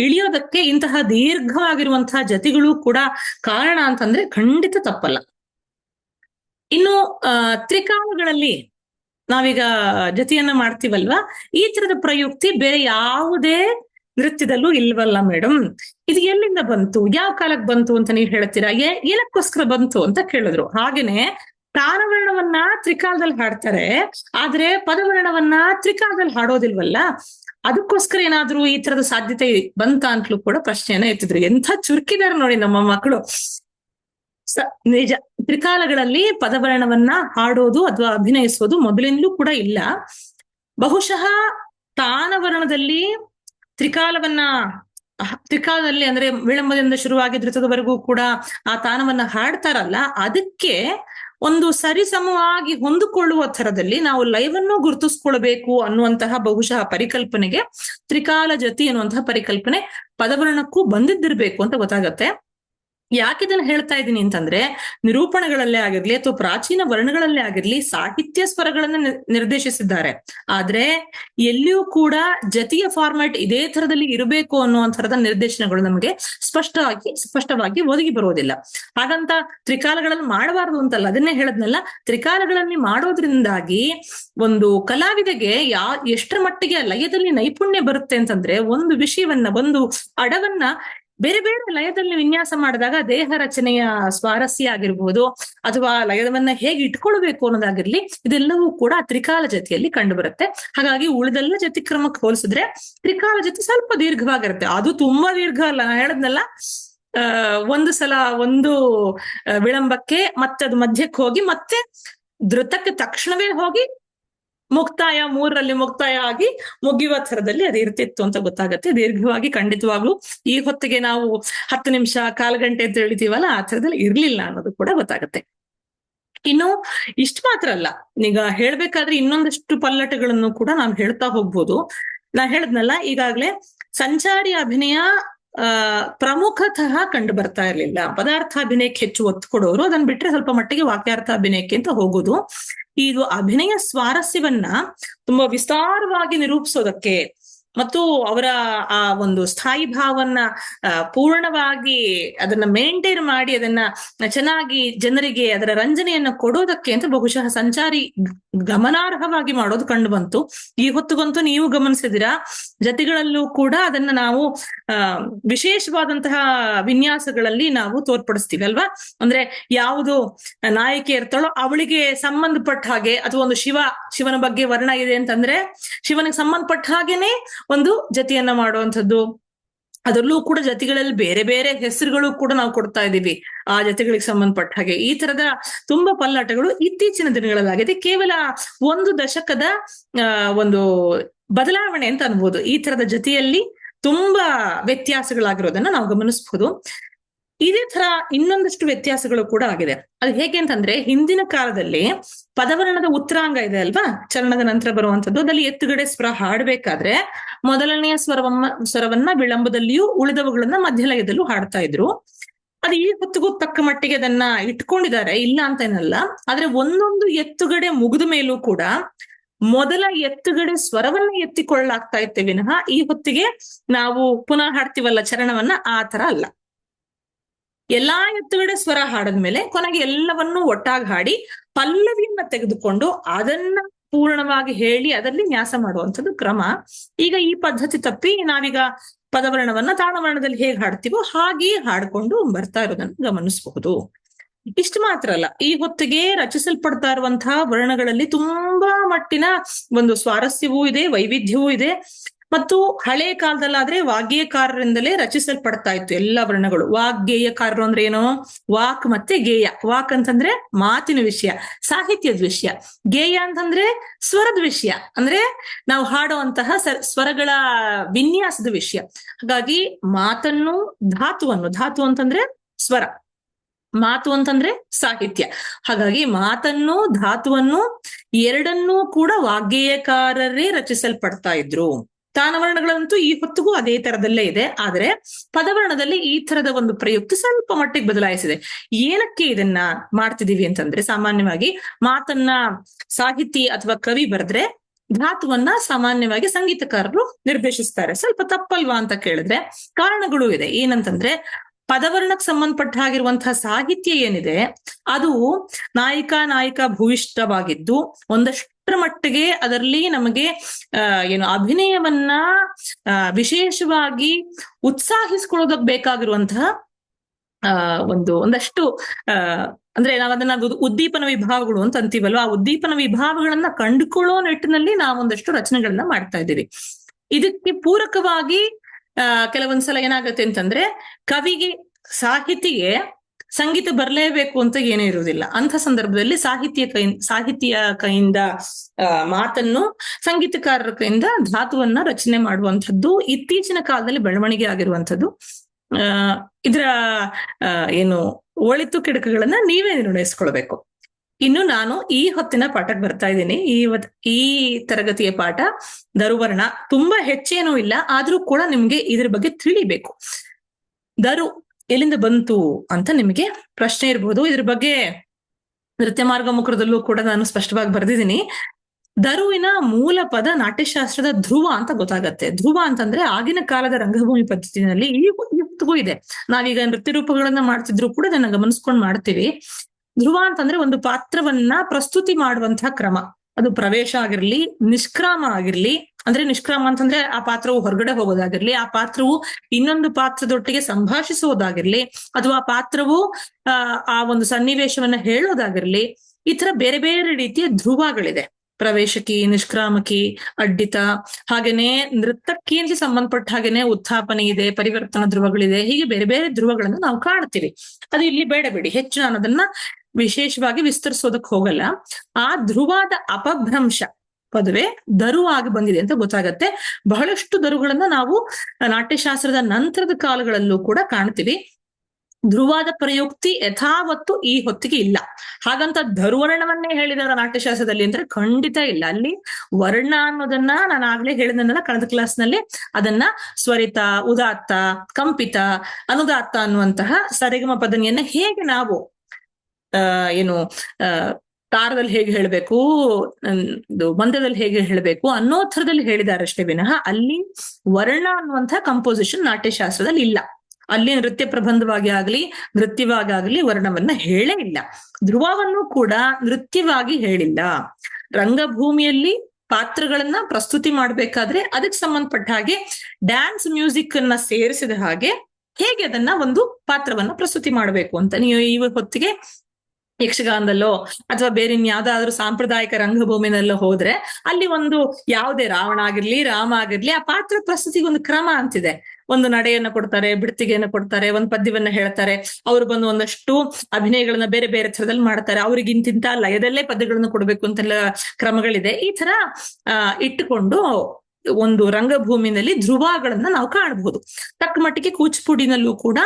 ಇಳಿಯೋದಕ್ಕೆ ಇಂತಹ ದೀರ್ಘವಾಗಿರುವಂತಹ ಜತಿಗಳು ಕೂಡ ಕಾರಣ ಅಂತಂದ್ರೆ ಖಂಡಿತ ತಪ್ಪಲ್ಲ. ಇನ್ನು ತ್ರಿಕಾಲಗಳಲ್ಲಿ ನಾವೀಗ ಜತಿಯನ್ನ ಮಾಡ್ತೀವಲ್ವಾ? ಈ ತರದ ಪ್ರಯುಕ್ತಿ ಬೇರೆ ಯಾವುದೇ ನೃತ್ಯದಲ್ಲೂ ಇಲ್ವಲ್ಲ ಮೇಡಮ್ ಇದು ಎಲ್ಲಿಂದ ಬಂತು? ಯಾವ ಕಾಲಕ್ಕೆ ಬಂತು ಅಂತ ನೀವು ಹೇಳ್ತೀರಾ? ಏ ಏನಕ್ಕೋಸ್ಕರ ಬಂತು ಅಂತ ಕೇಳಿದ್ರು. ಹಾಗೇನೆ ಪ್ರಾಣವರ್ಣವನ್ನ ತ್ರಿಕಾಲದಲ್ಲಿ ಹಾಡ್ತಾರೆ. ಆದ್ರೆ ಪದವರ್ಣವನ್ನ ತ್ರಿಕಾಲದಲ್ಲಿ ಹಾಡೋದಿಲ್ವಲ್ಲ? ಅದಕ್ಕೋಸ್ಕರ ಏನಾದ್ರೂ ಈ ತರದ ಸಾಧ್ಯತೆ ಬಂತ ಅಂತಲೂ ಕೂಡ ಪ್ರಶ್ನೆಯನ್ನ ಎತ್ತಿದ್ರು. ಎಂಥ ಚುರುಕಿದಾರೆ ನೋಡಿ ನಮ್ಮ ಮಕ್ಕಳು. ನಿಜ. ತ್ರಿಕಾಲಗಳಲ್ಲಿ ಪದವರ್ಣವನ್ನ ಹಾಡೋದು ಅಥವಾ ಅಭಿನಯಿಸೋದು ಮೊದಲಿಂದಲೂ ಕೂಡ ಇಲ್ಲ. ಬಹುಶಃ ತಾನವರ್ಣದಲ್ಲಿ ತ್ರಿಕಾಲವನ್ನ ತ್ರಿಕಾಲದಲ್ಲಿ ಅಂದ್ರೆ ವಿಳಂಬದಿಂದ ಶುರುವಾಗಿ ಧೃತದವರೆಗೂ ಕೂಡ ಆ ತಾನವನ್ನ ಹಾಡ್ತಾರಲ್ಲ, ಅದಕ್ಕೆ ಒಂದು ಸರಿಸಮವಾಗಿ ಹೊಂದಿಕೊಳ್ಳುವ ತರದಲ್ಲಿ ನಾವು ಲೈವ್ ಅನ್ನು ಗುರುತಿಸ್ಕೊಳ್ಬೇಕು ಅನ್ನುವಂತಹ ಬಹುಶಃ ಪರಿಕಲ್ಪನೆಗೆ ತ್ರಿಕಾಲ ಜತಿ ಅನ್ನುವಂತಹ ಪರಿಕಲ್ಪನೆ ಪದವರ್ಣಕ್ಕೂ ಬಂದಿದ್ದಿರ್ಬೇಕು ಅಂತ ಗೊತ್ತಾಗತ್ತೆ. ಯಾಕೆ ಇದನ್ನ ಹೇಳ್ತಾ ಇದ್ದೀನಿ ಅಂತಂದ್ರೆ, ನಿರೂಪಣೆಗಳಲ್ಲೇ ಆಗಿರ್ಲಿ ಅಥವಾ ಪ್ರಾಚೀನ ವರ್ಣಗಳಲ್ಲೇ ಆಗಿರ್ಲಿ ಸಾಹಿತ್ಯ ಸ್ವರಗಳನ್ನ ನಿರ್- ನಿರ್ದೇಶಿಸಿದ್ದಾರೆ. ಆದ್ರೆ ಎಲ್ಲಿಯೂ ಕೂಡ ಜತಿಯ ಫಾರ್ಮ್ಯಾಟ್ ಇದೇ ತರದಲ್ಲಿ ಇರಬೇಕು ಅನ್ನುವಂಥರದ ನಿರ್ದೇಶನಗಳು ನಮಗೆ ಸ್ಪಷ್ಟವಾಗಿ ಸ್ಪಷ್ಟವಾಗಿ ಒದಗಿ ಬರುವುದಿಲ್ಲ ಹಾಗಂತ ತ್ರಿಕಾಲಗಳಲ್ಲಿ ಮಾಡಬಾರದು ಅಂತಲ್ಲ, ಅದನ್ನೇ ಹೇಳದ್ನಲ್ಲ, ತ್ರಿಕಾಲಗಳಲ್ಲಿ ಮಾಡೋದ್ರಿಂದಾಗಿ ಒಂದು ಕಲಾವಿದಗೆ ಯಾ, ಎಷ್ಟರ ಮಟ್ಟಿಗೆ ಲಯದಲ್ಲಿ ನೈಪುಣ್ಯ ಬರುತ್ತೆ ಅಂತಂದ್ರೆ ಒಂದು ವಿಷಯವನ್ನ, ಒಂದು ಅಡವನ್ನ ಬೇರೆ ಬೇರೆ ಲಯದಲ್ಲಿ ವಿನ್ಯಾಸ ಮಾಡಿದಾಗ ದೇಹ ರಚನೆಯ ಸ್ವಾರಸ್ಯ ಆಗಿರ್ಬೋದು ಅಥವಾ ಲಯವನ್ನ ಹೇಗೆ ಇಟ್ಕೊಳ್ಬೇಕು ಅನ್ನೋದಾಗಿರ್ಲಿ ಇದೆಲ್ಲವೂ ಕೂಡ ತ್ರಿಕಾಲ ಜತಿಯಲ್ಲಿ ಕಂಡು ಬರುತ್ತೆ ಹಾಗಾಗಿ ಉಳಿದೆಲ್ಲ ಜತಿ ಕ್ರಮಕ್ಕೆ ಹೋಲಿಸಿದ್ರೆ ತ್ರಿಕಾಲ ಜತಿ ಸ್ವಲ್ಪ ದೀರ್ಘವಾಗಿರುತ್ತೆ. ಅದು ತುಂಬಾ ದೀರ್ಘ ಅಲ್ಲ. ನಾ ಹೇಳದ್ನಲ್ಲ ಒಂದು ಸಲ ಒಂದು ವಿಳಂಬಕ್ಕೆ ಮತ್ತೆ ಅದು ಮಧ್ಯಕ್ಕೆ ಹೋಗಿ ಮತ್ತೆ ಧೃತಕ್ಕೆ ತಕ್ಷಣವೇ ಹೋಗಿ ಮುಕ್ತಾಯ, ಮೂರರಲ್ಲಿ ಮುಕ್ತಾಯ ಆಗಿ ಮುಗಿಯುವ ಥರದಲ್ಲಿ ಅದು ಇರ್ತಿತ್ತು ಅಂತ ಗೊತ್ತಾಗತ್ತೆ. ದೀರ್ಘವಾಗಿ ಖಂಡಿತವಾಗ್ಲೂ ಈ ಹೊತ್ತಿಗೆ ನಾವು ಹತ್ತು ನಿಮಿಷ, ಕಾಲು ಗಂಟೆ ಅಂತ ಹೇಳಿದೀವಲ್ಲ ಆ ಥರದಲ್ಲಿ ಇರ್ಲಿಲ್ಲ ಅನ್ನೋದು ಕೂಡ ಗೊತ್ತಾಗತ್ತೆ. ಇನ್ನು ಇಷ್ಟು ಮಾತ್ರ ಅಲ್ಲ. ಈಗ ಹೇಳ್ಬೇಕಾದ್ರೆ ಇನ್ನೊಂದಷ್ಟು ಪಲ್ಲಟಗಳನ್ನು ಕೂಡ ನಾವು ಹೇಳ್ತಾ ಹೋಗ್ಬೋದು. ನಾ ಹೇಳದ್ನಲ್ಲ, ಈಗಾಗ್ಲೇ ಸಂಚಾರಿ ಅಭಿನಯ ಪ್ರಮುಖತಃ ಕಂಡು ಬರ್ತಾ ಇರ್ಲಿಲ್ಲ. ಪದಾರ್ಥ ಅಭಿನಯಕ್ಕೆ ಹೆಚ್ಚು ಒತ್ತು ಕೊಡೋರು ಅದನ್ನ ಬಿಟ್ರೆ ಸ್ವಲ್ಪ ಮಟ್ಟಿಗೆ ವಾಕ್ಯಾರ್ಥ ಅಭಿನಯಕ್ಕೆ ಅಂತ ಹೋಗೋದು. ಇದು ಅಭಿನಯ ಸ್ವಾರಸ್ಯವನ್ನ ತುಂಬಾ ವಿಸ್ತಾರವಾಗಿ ನಿರೂಪಿಸೋದಕ್ಕೆ ಮತ್ತು ಅವರ ಆ ಒಂದು ಸ್ಥಾಯಿ ಭಾವನ್ನ ಪೂರ್ಣವಾಗಿ ಅದನ್ನ ಮೇಂಟೈನ್ ಮಾಡಿ ಅದನ್ನ ಚೆನ್ನಾಗಿ ಜನರಿಗೆ ಅದರ ರಂಜನೆಯನ್ನು ಕೊಡೋದಕ್ಕೆ ಅಂತ ಬಹುಶಃ ಸಂಚಾರಿ ಗಮನಾರ್ಹವಾಗಿ ಮಾಡೋದು ಕಂಡು ಬಂತು. ಈ ಹೊತ್ತುಗಂತೂ ನೀವು ಗಮನಿಸಿದಿರಾ ಜತೆಗಳಲ್ಲೂ ಕೂಡ ಅದನ್ನ ನಾವು ವಿಶೇಷವಾದಂತಹ ವಿನ್ಯಾಸಗಳಲ್ಲಿ ನಾವು ತೋರ್ಪಡಿಸ್ತೀವಿ ಅಲ್ವಾ? ಅಂದ್ರೆ ಯಾವುದು ನಾಯಕಿ ಇರ್ತಾಳೋ ಅವಳಿಗೆ ಸಂಬಂಧಪಟ್ಟ ಹಾಗೆ, ಅಥವಾ ಒಂದು ಶಿವ, ಶಿವನ ಬಗ್ಗೆ ವರ್ಣ ಇದೆ ಅಂತಂದ್ರೆ, ಶಿವನಿಗೆ ಸಂಬಂಧಪಟ್ಟ ಹಾಗೇನೆ ಒಂದು ಜತಿಯನ್ನ ಮಾಡುವಂಥದ್ದು. ಅದರಲ್ಲೂ ಕೂಡ ಜತಿಗಳಲ್ಲಿ ಬೇರೆ ಬೇರೆ ಹೆಸರುಗಳು ಕೂಡ ನಾವು ಕೊಡ್ತಾ ಇದ್ದೀವಿ. ಆ ಜತಿಗಳಿಗೆ ಸಂಬಂಧಪಟ್ಟ ಹಾಗೆ. ಈ ತರದ ತುಂಬಾ ಪಲ್ಲಾಟಗಳು ಇತ್ತೀಚಿನ ದಿನಗಳಲ್ಲಾಗಿದೆ. ಕೇವಲ ಒಂದು ದಶಕದ ಒಂದು ಬದಲಾವಣೆ ಅಂತ ಅನ್ಬೋದು. ಈ ತರದ ಜತಿಯಲ್ಲಿ ತುಂಬಾ ವ್ಯತ್ಯಾಸಗಳಾಗಿರೋದನ್ನ ನಾವು ಗಮನಿಸಬಹುದು ಇದೇ ತರ ಇನ್ನೊಂದಷ್ಟು ವ್ಯತ್ಯಾಸಗಳು ಕೂಡ ಆಗಿದೆ. ಅದು ಹೇಗೆ ಅಂತಂದ್ರೆ, ಹಿಂದಿನ ಕಾಲದಲ್ಲಿ ಪದವರ್ಣದ ಉತ್ತರಾಂಗ ಇದೆ ಅಲ್ವಾ? ಚರಣದ ನಂತರ ಬರುವಂತದ್ದು ಅದಲ್ಲಿ ಎತ್ತುಗಡೆ ಸ್ವರ ಹಾಡ್ಬೇಕಾದ್ರೆ ಮೊದಲನೆಯ ಸ್ವರವನ್ನ ಸ್ವರವನ್ನ ವಿಳಂಬದಲ್ಲಿಯೂ ಉಳಿದವುಗಳನ್ನ ಮಧ್ಯಲಯದಲ್ಲೂ ಹಾಡ್ತಾ ಇದ್ರು. ಅದು ಈ ಹೊತ್ತಿಗೂ ತಕ್ಕ ಮಟ್ಟಿಗೆ ಅದನ್ನ ಇಟ್ಕೊಂಡಿದ್ದಾರೆ. ಇಲ್ಲ ಅಂತ ಏನಲ್ಲ. ಆದ್ರೆ ಒಂದೊಂದು ಎತ್ತುಗಡೆ ಮುಗಿದ ಮೇಲೂ ಕೂಡ ಮೊದಲ ಎತ್ತುಗಡೆ ಸ್ವರವನ್ನ ಎತ್ತಿಕೊಳ್ಳಲಾಗ್ತಾ ಇತ್ತೆ ವಿನಃ ಈ ಹೊತ್ತಿಗೆ ನಾವು ಪುನಃ ಹಾಡ್ತೀವಲ್ಲ ಚರಣವನ್ನ, ಆ ತರ ಅಲ್ಲ. ಎಲ್ಲಾ ಎತ್ತುಗಡೆ ಸ್ವರ ಹಾಡದ್ಮೇಲೆ ಕೊನೆಗೆ ಎಲ್ಲವನ್ನೂ ಒಟ್ಟಾಗಿ ಹಾಡಿ ಪಲ್ಲವಿಯನ್ನ ತೆಗೆದುಕೊಂಡು ಅದನ್ನ ಪೂರ್ಣವಾಗಿ ಹೇಳಿ ಅದರಲ್ಲಿ ನ್ಯಾಸ ಮಾಡುವಂಥದ್ದು ಕ್ರಮ. ಈಗ ಈ ಪದ್ಧತಿ ತಪ್ಪಿ ನಾವೀಗ ಪದವರ್ಣವನ್ನ ತಾಣವರ್ಣದಲ್ಲಿ ಹೇಗೆ ಹಾಡ್ತೀವೋ ಹಾಗೆ ಹಾಡ್ಕೊಂಡು ಬರ್ತಾ ಇರೋದನ್ನು ಗಮನಿಸಬಹುದು. ಇಷ್ಟು ಮಾತ್ರ ಅಲ್ಲ, ಈ ಹೊತ್ತಿಗೆ ರಚಿಸಲ್ಪಡ್ತಾ ಇರುವಂತಹ ವರ್ಣಗಳಲ್ಲಿ ತುಂಬಾ ಮಟ್ಟಿನ ಒಂದು ಸ್ವಾರಸ್ಯವೂ ಇದೆ, ವೈವಿಧ್ಯವೂ ಇದೆ. ಮತ್ತು ಹಳೆ ಕಾಲದಲ್ಲಾದ್ರೆ ವಾಗ್ಗೇಯಕಾರರಿಂದಲೇ ರಚಿಸಲ್ಪಡ್ತಾ ಇತ್ತು ಎಲ್ಲ ವರ್ಣಗಳು. ವಾಗ್ಗೇಯಕಾರರು ಅಂದ್ರೆ ಏನು? ವಾಕ್ ಮತ್ತೆ ಗೇಯ. ವಾಕ್ ಅಂತಂದ್ರೆ ಮಾತಿನ ವಿಷಯ, ಸಾಹಿತ್ಯದ ವಿಷಯ. ಗೇಯ ಅಂತಂದ್ರೆ ಸ್ವರದ ವಿಷಯ. ಅಂದ್ರೆ ನಾವು ಹಾಡುವಂತಹ ಸ್ವರಗಳ ವಿನ್ಯಾಸದ ವಿಷಯ. ಹಾಗಾಗಿ ಮಾತನ್ನು ಧಾತುವನ್ನು, ಧಾತು ಅಂತಂದ್ರೆ ಸ್ವರ. ಮಾತು ಅಂತಂದ್ರೆ ಸಾಹಿತ್ಯ. ಹಾಗಾಗಿ ಮಾತನ್ನು, ಧಾತುವನ್ನು ಎರಡನ್ನೂ ಕೂಡ ವಾಗ್ಗೇಯಕಾರರೇ ರಚಿಸಲ್ಪಡ್ತಾ ಇದ್ರು. ತಾನವರ್ಣಗಳಂತೂ ಈ ಹೊತ್ತಿಗೂ ಅದೇ ತರದಲ್ಲೇ ಇದೆ. ಆದರೆ ಪದವರ್ಣದಲ್ಲಿ ಈ ತರದ ಒಂದು ಪ್ರಯುಕ್ತಿ ಸ್ವಲ್ಪ ಮಟ್ಟಿಗೆ ಬದಲಾಯಿಸಿದೆ. ಏನಕ್ಕೆ ಇದನ್ನ ಮಾಡ್ತಿದೀವಿ ಅಂತಂದ್ರೆ ಸಾಮಾನ್ಯವಾಗಿ ಮಾತನ್ನ ಸಾಹಿತಿ ಅಥವಾ ಕವಿ ಬರೆದ್ರೆ ಧಾತುವನ್ನ ಸಾಮಾನ್ಯವಾಗಿ ಸಂಗೀತಕಾರರು ನಿರ್ದೇಶಿಸ್ತಾರೆ. ಸ್ವಲ್ಪ ತಪ್ಪಲ್ವಾ ಅಂತ ಕೇಳಿದ್ರೆ ಕಾರಣಗಳು ಇದೆ. ಏನಂತಂದ್ರೆ ಪದವರ್ಣಕ್ಕೆ ಸಂಬಂಧಪಟ್ಟ ಹಾಗಿರುವಂತಹ ಸಾಹಿತ್ಯ ಏನಿದೆ, ಅದು ನಾಯಕ ನಾಯಕ ಭೂಯಿಷ್ಠವಾಗಿದ್ದು, ಒಂದಷ್ಟರ ಮಟ್ಟಿಗೆ ಅದರಲ್ಲಿ ನಮಗೆ ಏನು ಅಭಿನಯವನ್ನ ವಿಶೇಷವಾಗಿ ಉತ್ಸಾಹಿಸ್ಕೊಳ್ಳೋದಕ್ಕೆ ಬೇಕಾಗಿರುವಂತಹ ಒಂದು, ಒಂದಷ್ಟು ಅಂದ್ರೆ ನಾವದನ್ನ ಉದ್ದೀಪನ ವಿಭಾಗಗಳು ಅಂತ ಅಂತೀವಲ್ವ? ಆ ಉದ್ದೀಪನ ವಿಭಾಗಗಳನ್ನ ಕಂಡುಕೊಳ್ಳೋ ನಿಟ್ಟಿನಲ್ಲಿ ನಾವೊಂದಷ್ಟು ರಚನೆಗಳನ್ನ ಮಾಡ್ತಾ ಇದ್ದೀವಿ. ಇದಕ್ಕೆ ಪೂರಕವಾಗಿ ಕೆಲವೊಂದ್ಸಲ ಏನಾಗತ್ತೆ ಅಂತಂದ್ರೆ ಕವಿಗೆ ಸಾಹಿತಿಗೆ ಸಂಗೀತ ಬರಲೇಬೇಕು ಅಂತ ಏನೂ ಇರುವುದಿಲ್ಲ. ಅಂತ ಸಂದರ್ಭದಲ್ಲಿ ಸಾಹಿತ್ಯ ಕೈ, ಸಾಹಿತ್ಯ ಕೈಯಿಂದ ಮಾತನ್ನು ಸಂಗೀತಕಾರರ ಕೈಯಿಂದ ಧಾತುವನ್ನ ರಚನೆ ಮಾಡುವಂಥದ್ದು ಇತ್ತೀಚಿನ ಕಾಲದಲ್ಲಿ ಬೆಳವಣಿಗೆ ಆಗಿರುವಂಥದ್ದು. ಇದರ ಏನು ಒಳಿತು ಕಿಡಕಗಳನ್ನ ನೀವೇ ನಿರ್ಣಯಿಸ್ಕೊಳ್ಬೇಕು. ಇನ್ನು ನಾನು ಈ ಹೊತ್ತಿನ ಪಾಠಕ್ಕೆ ಬರ್ತಾ ಇದ್ದೀನಿ. ಈ ಈ ತರಗತಿಯ ಪಾಠ ದರುವರ್ಣ ತುಂಬಾ ಹೆಚ್ಚೇನೂ ಇಲ್ಲ, ಆದ್ರೂ ಕೂಡ ನಿಮ್ಗೆ ಇದ್ರ ಬಗ್ಗೆ ತಿಳಿಬೇಕು. ದರು ಎಲ್ಲಿಂದ ಬಂತು ಅಂತ ನಿಮಗೆ ಪ್ರಶ್ನೆ ಇರಬಹುದು ಇದ್ರ ಬಗ್ಗೆ ನೃತ್ಯ ಮಾರ್ಗ ಮುಖರದಲ್ಲೂ ಕೂಡ ನಾನು ಸ್ಪಷ್ಟವಾಗಿ ಬರೆದಿದ್ದೀನಿ. ದರುವಿನ ಮೂಲ ಪದ ನಾಟ್ಯಶಾಸ್ತ್ರದ ಧ್ರುವ ಅಂತ ಗೊತ್ತಾಗತ್ತೆ. ಧ್ರುವ ಅಂತಂದ್ರೆ ಆಗಿನ ಕಾಲದ ರಂಗಭೂಮಿ ಪದ್ಧತಿನಲ್ಲಿ ಇವತ್ತಿಗೂ ಇದೆ. ನಾವೀಗ ನೃತ್ಯ ರೂಪಗಳನ್ನ ಮಾಡ್ತಿದ್ರು ಕೂಡ ಅದನ್ನ ಗಮನಿಸ್ಕೊಂಡು ಮಾಡ್ತೀವಿ. ಧ್ರುವ ಅಂತಂದ್ರೆ ಒಂದು ಪಾತ್ರವನ್ನ ಪ್ರಸ್ತುತಿ ಮಾಡುವಂತಹ ಕ್ರಮ. ಅದು ಪ್ರವೇಶ ಆಗಿರ್ಲಿ, ನಿಷ್ಕ್ರಾಮ ಆಗಿರ್ಲಿ, ಅಂದ್ರೆ ನಿಷ್ಕ್ರಾಮ ಅಂತಂದ್ರೆ ಆ ಪಾತ್ರವು ಹೊರಗಡೆ ಹೋಗೋದಾಗಿರ್ಲಿ, ಆ ಪಾತ್ರವು ಇನ್ನೊಂದು ಪಾತ್ರದೊಟ್ಟಿಗೆ ಸಂಭಾಷಿಸುವುದಾಗಿರ್ಲಿ ಅಥವಾ ಆ ಪಾತ್ರವು, ಆ ಒಂದು ಸನ್ನಿವೇಶವನ್ನ ಹೇಳೋದಾಗಿರ್ಲಿ, ಈ ತರ ಬೇರೆ ಬೇರೆ ರೀತಿಯ ಧ್ರುವಗಳಿದೆ. ಪ್ರವೇಶಕಿ, ನಿಷ್ಕ್ರಾಮಕಿ, ಅಡ್ಡಿತ, ಹಾಗೇನೆ ನೃತ್ಯಕ್ಕೆ ಸಂಬಂಧಪಟ್ಟ ಹಾಗೇನೆ ಉತ್ಥಾಪನೆ ಇದೆ, ಪರಿವರ್ತನಾ ಧ್ರುವಗಳಿದೆ, ಹೀಗೆ ಬೇರೆ ಬೇರೆ ಧ್ರುವಗಳನ್ನು ನಾವು ಕಾಣ್ತೀವಿ. ಅದು ಇಲ್ಲಿ ಬೇಡ ಬಿಡಿ, ಹೆಚ್ಚು ನಾನು ಅದನ್ನ ವಿಶೇಷವಾಗಿ ವಿಸ್ತರಿಸೋದಕ್ಕೆ ಹೋಗಲ್ಲ. ಆ ಧ್ರುವಾದ ಅಪಭ್ರಂಶ ಪದವೇ ದರು ಆಗಿ ಬಂದಿದೆ ಅಂತ ಗೊತ್ತಾಗತ್ತೆ. ಬಹಳಷ್ಟು ದರುಗಳನ್ನ ನಾವು ನಾಟ್ಯಶಾಸ್ತ್ರದ ನಂತರದ ಕಾಲಗಳಲ್ಲೂ ಕೂಡ ಕಾಣ್ತೀವಿ. ಧ್ರುವಾದ ಪ್ರಯುಕ್ತಿ ಯಥಾವತ್ತು ಈ ಹೊತ್ತಿಗೆ ಇಲ್ಲ. ಹಾಗಂತ ಧರುವರ್ಣವನ್ನೇ ಹೇಳಿದಾರ ನಾಟ್ಯಶಾಸ್ತ್ರದಲ್ಲಿ ಅಂದ್ರೆ ಖಂಡಿತ ಇಲ್ಲ. ಅಲ್ಲಿ ವರ್ಣ ಅನ್ನೋದನ್ನ ನಾನು ಆಗ್ಲೇ ಹೇಳಿದನಲ್ಲ ಕಳೆದ ಕ್ಲಾಸ್ನಲ್ಲಿ? ಅದನ್ನ ಸ್ವರಿತ, ಉದಾತ್ತ, ಕಂಪಿತ, ಅನುದಾತ್ತ ಅನ್ನುವಂತಹ ಸರಿಗಮ ಪದನಿಯನ್ನ ಹೇಗೆ ನಾವು ಏನು, ಆ, ತಾರದಲ್ಲಿ ಹೇಗೆ ಹೇಳಬೇಕು ಮಂದ್ಯದಲ್ಲಿ ಹೇಗೆ ಹೇಳಬೇಕು ಅನ್ನೋ ಥರದಲ್ಲಿ ಹೇಳಿದಾರಷ್ಟೇ ವಿನಃ ಅಲ್ಲಿ ವರ್ಣ ಅನ್ನುವಂತಹ ಕಂಪೋಸಿಷನ್ ನಾಟ್ಯಶಾಸ್ತ್ರದಲ್ಲಿ ಇಲ್ಲ. ಅಲ್ಲಿ ನೃತ್ಯ ಪ್ರಬಂಧವಾಗಿ ಆಗಲಿ, ನೃತ್ಯವಾಗಿ ಆಗಲಿ ವರ್ಣವನ್ನ ಹೇಳೇ ಇಲ್ಲ. ಧ್ರುವವನ್ನು ಕೂಡ ನೃತ್ಯವಾಗಿ ಹೇಳಿಲ್ಲ. ರಂಗಭೂಮಿಯಲ್ಲಿ ಪಾತ್ರಗಳನ್ನ ಪ್ರಸ್ತುತಿ ಮಾಡ್ಬೇಕಾದ್ರೆ ಅದಕ್ಕೆ ಸಂಬಂಧಪಟ್ಟ ಹಾಗೆ ಡ್ಯಾನ್ಸ್ ಮ್ಯೂಸಿಕ್ ಅನ್ನ ಸೇರಿಸಿದ ಹಾಗೆ ಹೇಗೆ ಅದನ್ನ ಒಂದು ಪಾತ್ರವನ್ನ ಪ್ರಸ್ತುತಿ ಮಾಡಬೇಕು ಅಂತ ನೀವು ಈ ಹೊತ್ತಿಗೆ ಯಕ್ಷಗಾನದಲ್ಲೋ ಅಥವಾ ಬೇರೆ ಯಾವ್ದಾದ್ರು ಸಾಂಪ್ರದಾಯಿಕ ರಂಗಭೂಮಿನಲ್ಲೋ ಹೋದ್ರೆ ಅಲ್ಲಿ ಒಂದು ಯಾವುದೇ ರಾವಣ ಆಗಿರ್ಲಿ, ರಾಮ ಆಗಿರ್ಲಿ, ಆ ಪಾತ್ರ ಪ್ರಸ್ತುತಿಗೆ ಒಂದು ಕ್ರಮ ಅಂತಿದೆ. ಒಂದು ನಡೆಯನ್ನ ಕೊಡ್ತಾರೆ ಬಿಡ್ತಿಗೆಯನ್ನು ಕೊಡ್ತಾರೆ, ಒಂದು ಪದ್ಯವನ್ನ ಹೇಳ್ತಾರೆ. ಅವ್ರು ಬಂದು ಒಂದಷ್ಟು ಅಭಿನಯಗಳನ್ನ ಬೇರೆ ಬೇರೆ ಥರದಲ್ಲಿ ಮಾಡ್ತಾರೆ. ಅವ್ರಿಗೆ ಇಂತಿಂತ ಲಯದಲ್ಲೇ ಪದ್ಯಗಳನ್ನು ಕೊಡ್ಬೇಕು ಅಂತೆಲ್ಲ ಕ್ರಮಗಳಿದೆ. ಈ ತರ ಇಟ್ಟುಕೊಂಡು ಒಂದು ರಂಗಭೂಮಿನಲ್ಲಿ ಧ್ರುವಗಳನ್ನ ನಾವು ಕಾಣಬಹುದು. ತಕ್ಕ ಮಟ್ಟಿಗೆ ಕೂಚಿಪುಡಿನಲ್ಲೂ ಕೂಡ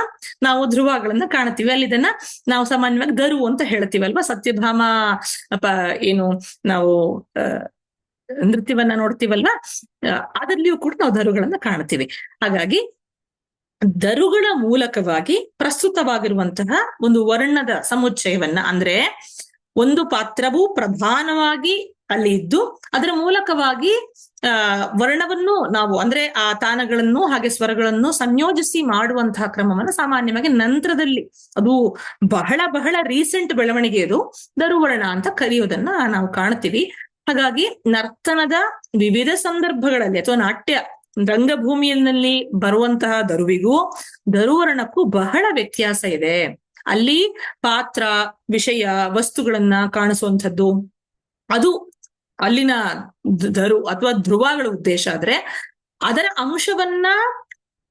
ನಾವು ಧ್ರುವಗಳನ್ನ ಕಾಣ್ತೀವಿ ಅಲ್ಲಿ ಇದನ್ನ ನಾವು ಸಾಮಾನ್ಯವಾಗಿ ದರು ಅಂತ ಹೇಳ್ತೀವಲ್ವಾ? ಸತ್ಯಭಾಮ ಏನು ನಾವು ನೃತ್ಯವನ್ನ ನೋಡ್ತೀವಲ್ವಾ? ಅದರಲ್ಲಿಯೂ ಕೂಡ ನಾವು ದರುಗಳನ್ನ ಕಾಣ್ತೀವಿ ಹಾಗಾಗಿ ದರುಗಳ ಮೂಲಕವಾಗಿ ಪ್ರಸ್ತುತವಾಗಿರುವಂತಹ ಒಂದು ವರ್ಣದ ಸಮುಚ್ಚಯವನ್ನ ಅಂದ್ರೆ ಒಂದು ಪಾತ್ರವು ಪ್ರಧಾನವಾಗಿ ಅಲ್ಲಿ ಇದ್ದು ಅದರ ಮೂಲಕವಾಗಿ ವರ್ಣವನ್ನು ನಾವು ಅಂದ್ರೆ ಆ ತಾನಗಳನ್ನು ಹಾಗೆ ಸ್ವರಗಳನ್ನು ಸಂಯೋಜಿಸಿ ಮಾಡುವಂತಹ ಕ್ರಮವನ್ನು ಸಾಮಾನ್ಯವಾಗಿ ನಂತರದಲ್ಲಿ ಅದು ಬಹಳ ಬಹಳ ರೀಸೆಂಟ್ ಬೆಳವಣಿಗೆ ಅದು ದರುವರ್ಣ ಅಂತ ಕರೆಯೋದನ್ನ ನಾವು ಕಾಣ್ತೀವಿ ಹಾಗಾಗಿ ನರ್ತನದ ವಿವಿಧ ಸಂದರ್ಭಗಳಲ್ಲಿ ಅಥವಾ ನಾಟ್ಯ ರಂಗಭೂಮಿಯಲ್ಲಿ ಬರುವಂತಹ ದರುವಿಗೂ ದರುವರ್ಣಕ್ಕೂ ಬಹಳ ವ್ಯತ್ಯಾಸ ಇದೆ. ಅಲ್ಲಿ ಪಾತ್ರ, ವಿಷಯ, ವಸ್ತುಗಳನ್ನ ಕಾಣಿಸುವಂಥದ್ದು. ಅದು ಅಲ್ಲಿನ ಧರು ಅಥವಾ ಧ್ರುವಗಳ ಉದ್ದೇಶ ಆದ್ರೆ ಅದರ ಅಂಶವನ್ನ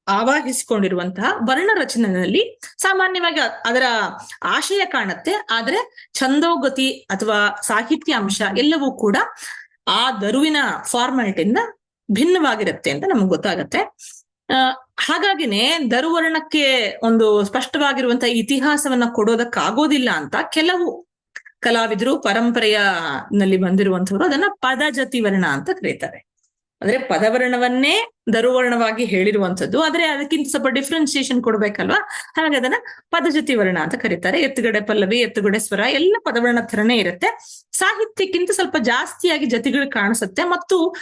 ಆವಾಹಿಸಿಕೊಂಡಿರುವಂತಹ ವರ್ಣ ರಚನೆಯಲ್ಲಿ ಸಾಮಾನ್ಯವಾಗಿ ಅದರ ಆಶಯ ಕಾಣುತ್ತೆ. ಆದ್ರೆ ಛಂದೋಗತಿ ಅಥವಾ ಸಾಹಿತ್ಯ ಅಂಶ ಎಲ್ಲವೂ ಕೂಡ ಆ ದರುವಿನ ಫಾರ್ಮ್ಯಾಟಿಂದ ಭಿನ್ನವಾಗಿರುತ್ತೆ ಅಂತ ನಮ್ಗೆ ಗೊತ್ತಾಗತ್ತೆ. ಹಾಗಾಗಿನೇ ದರುವರ್ಣಕ್ಕೆ ಒಂದು ಸ್ಪಷ್ಟವಾಗಿರುವಂತಹ ಇತಿಹಾಸವನ್ನ ಕೊಡೋದಕ್ಕಾಗೋದಿಲ್ಲ ಅಂತ ಕೆಲವು ಕಲಾವಿದರು ಪರಂಪರೆಯ ನಲ್ಲಿ ಬಂದಿರುವಂತವ್ರು ಅದನ್ನ ಪದಜತಿ ವರ್ಣ ಅಂತ ಕರೀತಾರೆ. ಅಂದ್ರೆ ಪದವರ್ಣವನ್ನೇ ದರುವರ್ಣವಾಗಿ ಹೇಳಿರುವಂತದ್ದು ಆದ್ರೆ ಅದಕ್ಕಿಂತ ಸ್ವಲ್ಪ ಡಿಫ್ರೆನ್ಸಿಯೇಷನ್ ಕೊಡ್ಬೇಕಲ್ವಾ? ಹಾಗೆ ಅದನ್ನ ಪದಜತಿ ವರ್ಣ ಅಂತ ಕರೀತಾರೆ. ಎತ್ತುಗಡೆ ಪಲ್ಲವಿ, ಎತ್ತುಗಡೆ ಸ್ವರ, ಎಲ್ಲ ಪದವರ್ಣ ಥರನೇ ಇರುತ್ತೆ. ಸಾಹಿತ್ಯಕ್ಕಿಂತ ಸ್ವಲ್ಪ ಜಾಸ್ತಿಯಾಗಿ ಜತಿಗಳು ಕಾಣಿಸುತ್ತೆ ಮತ್ತು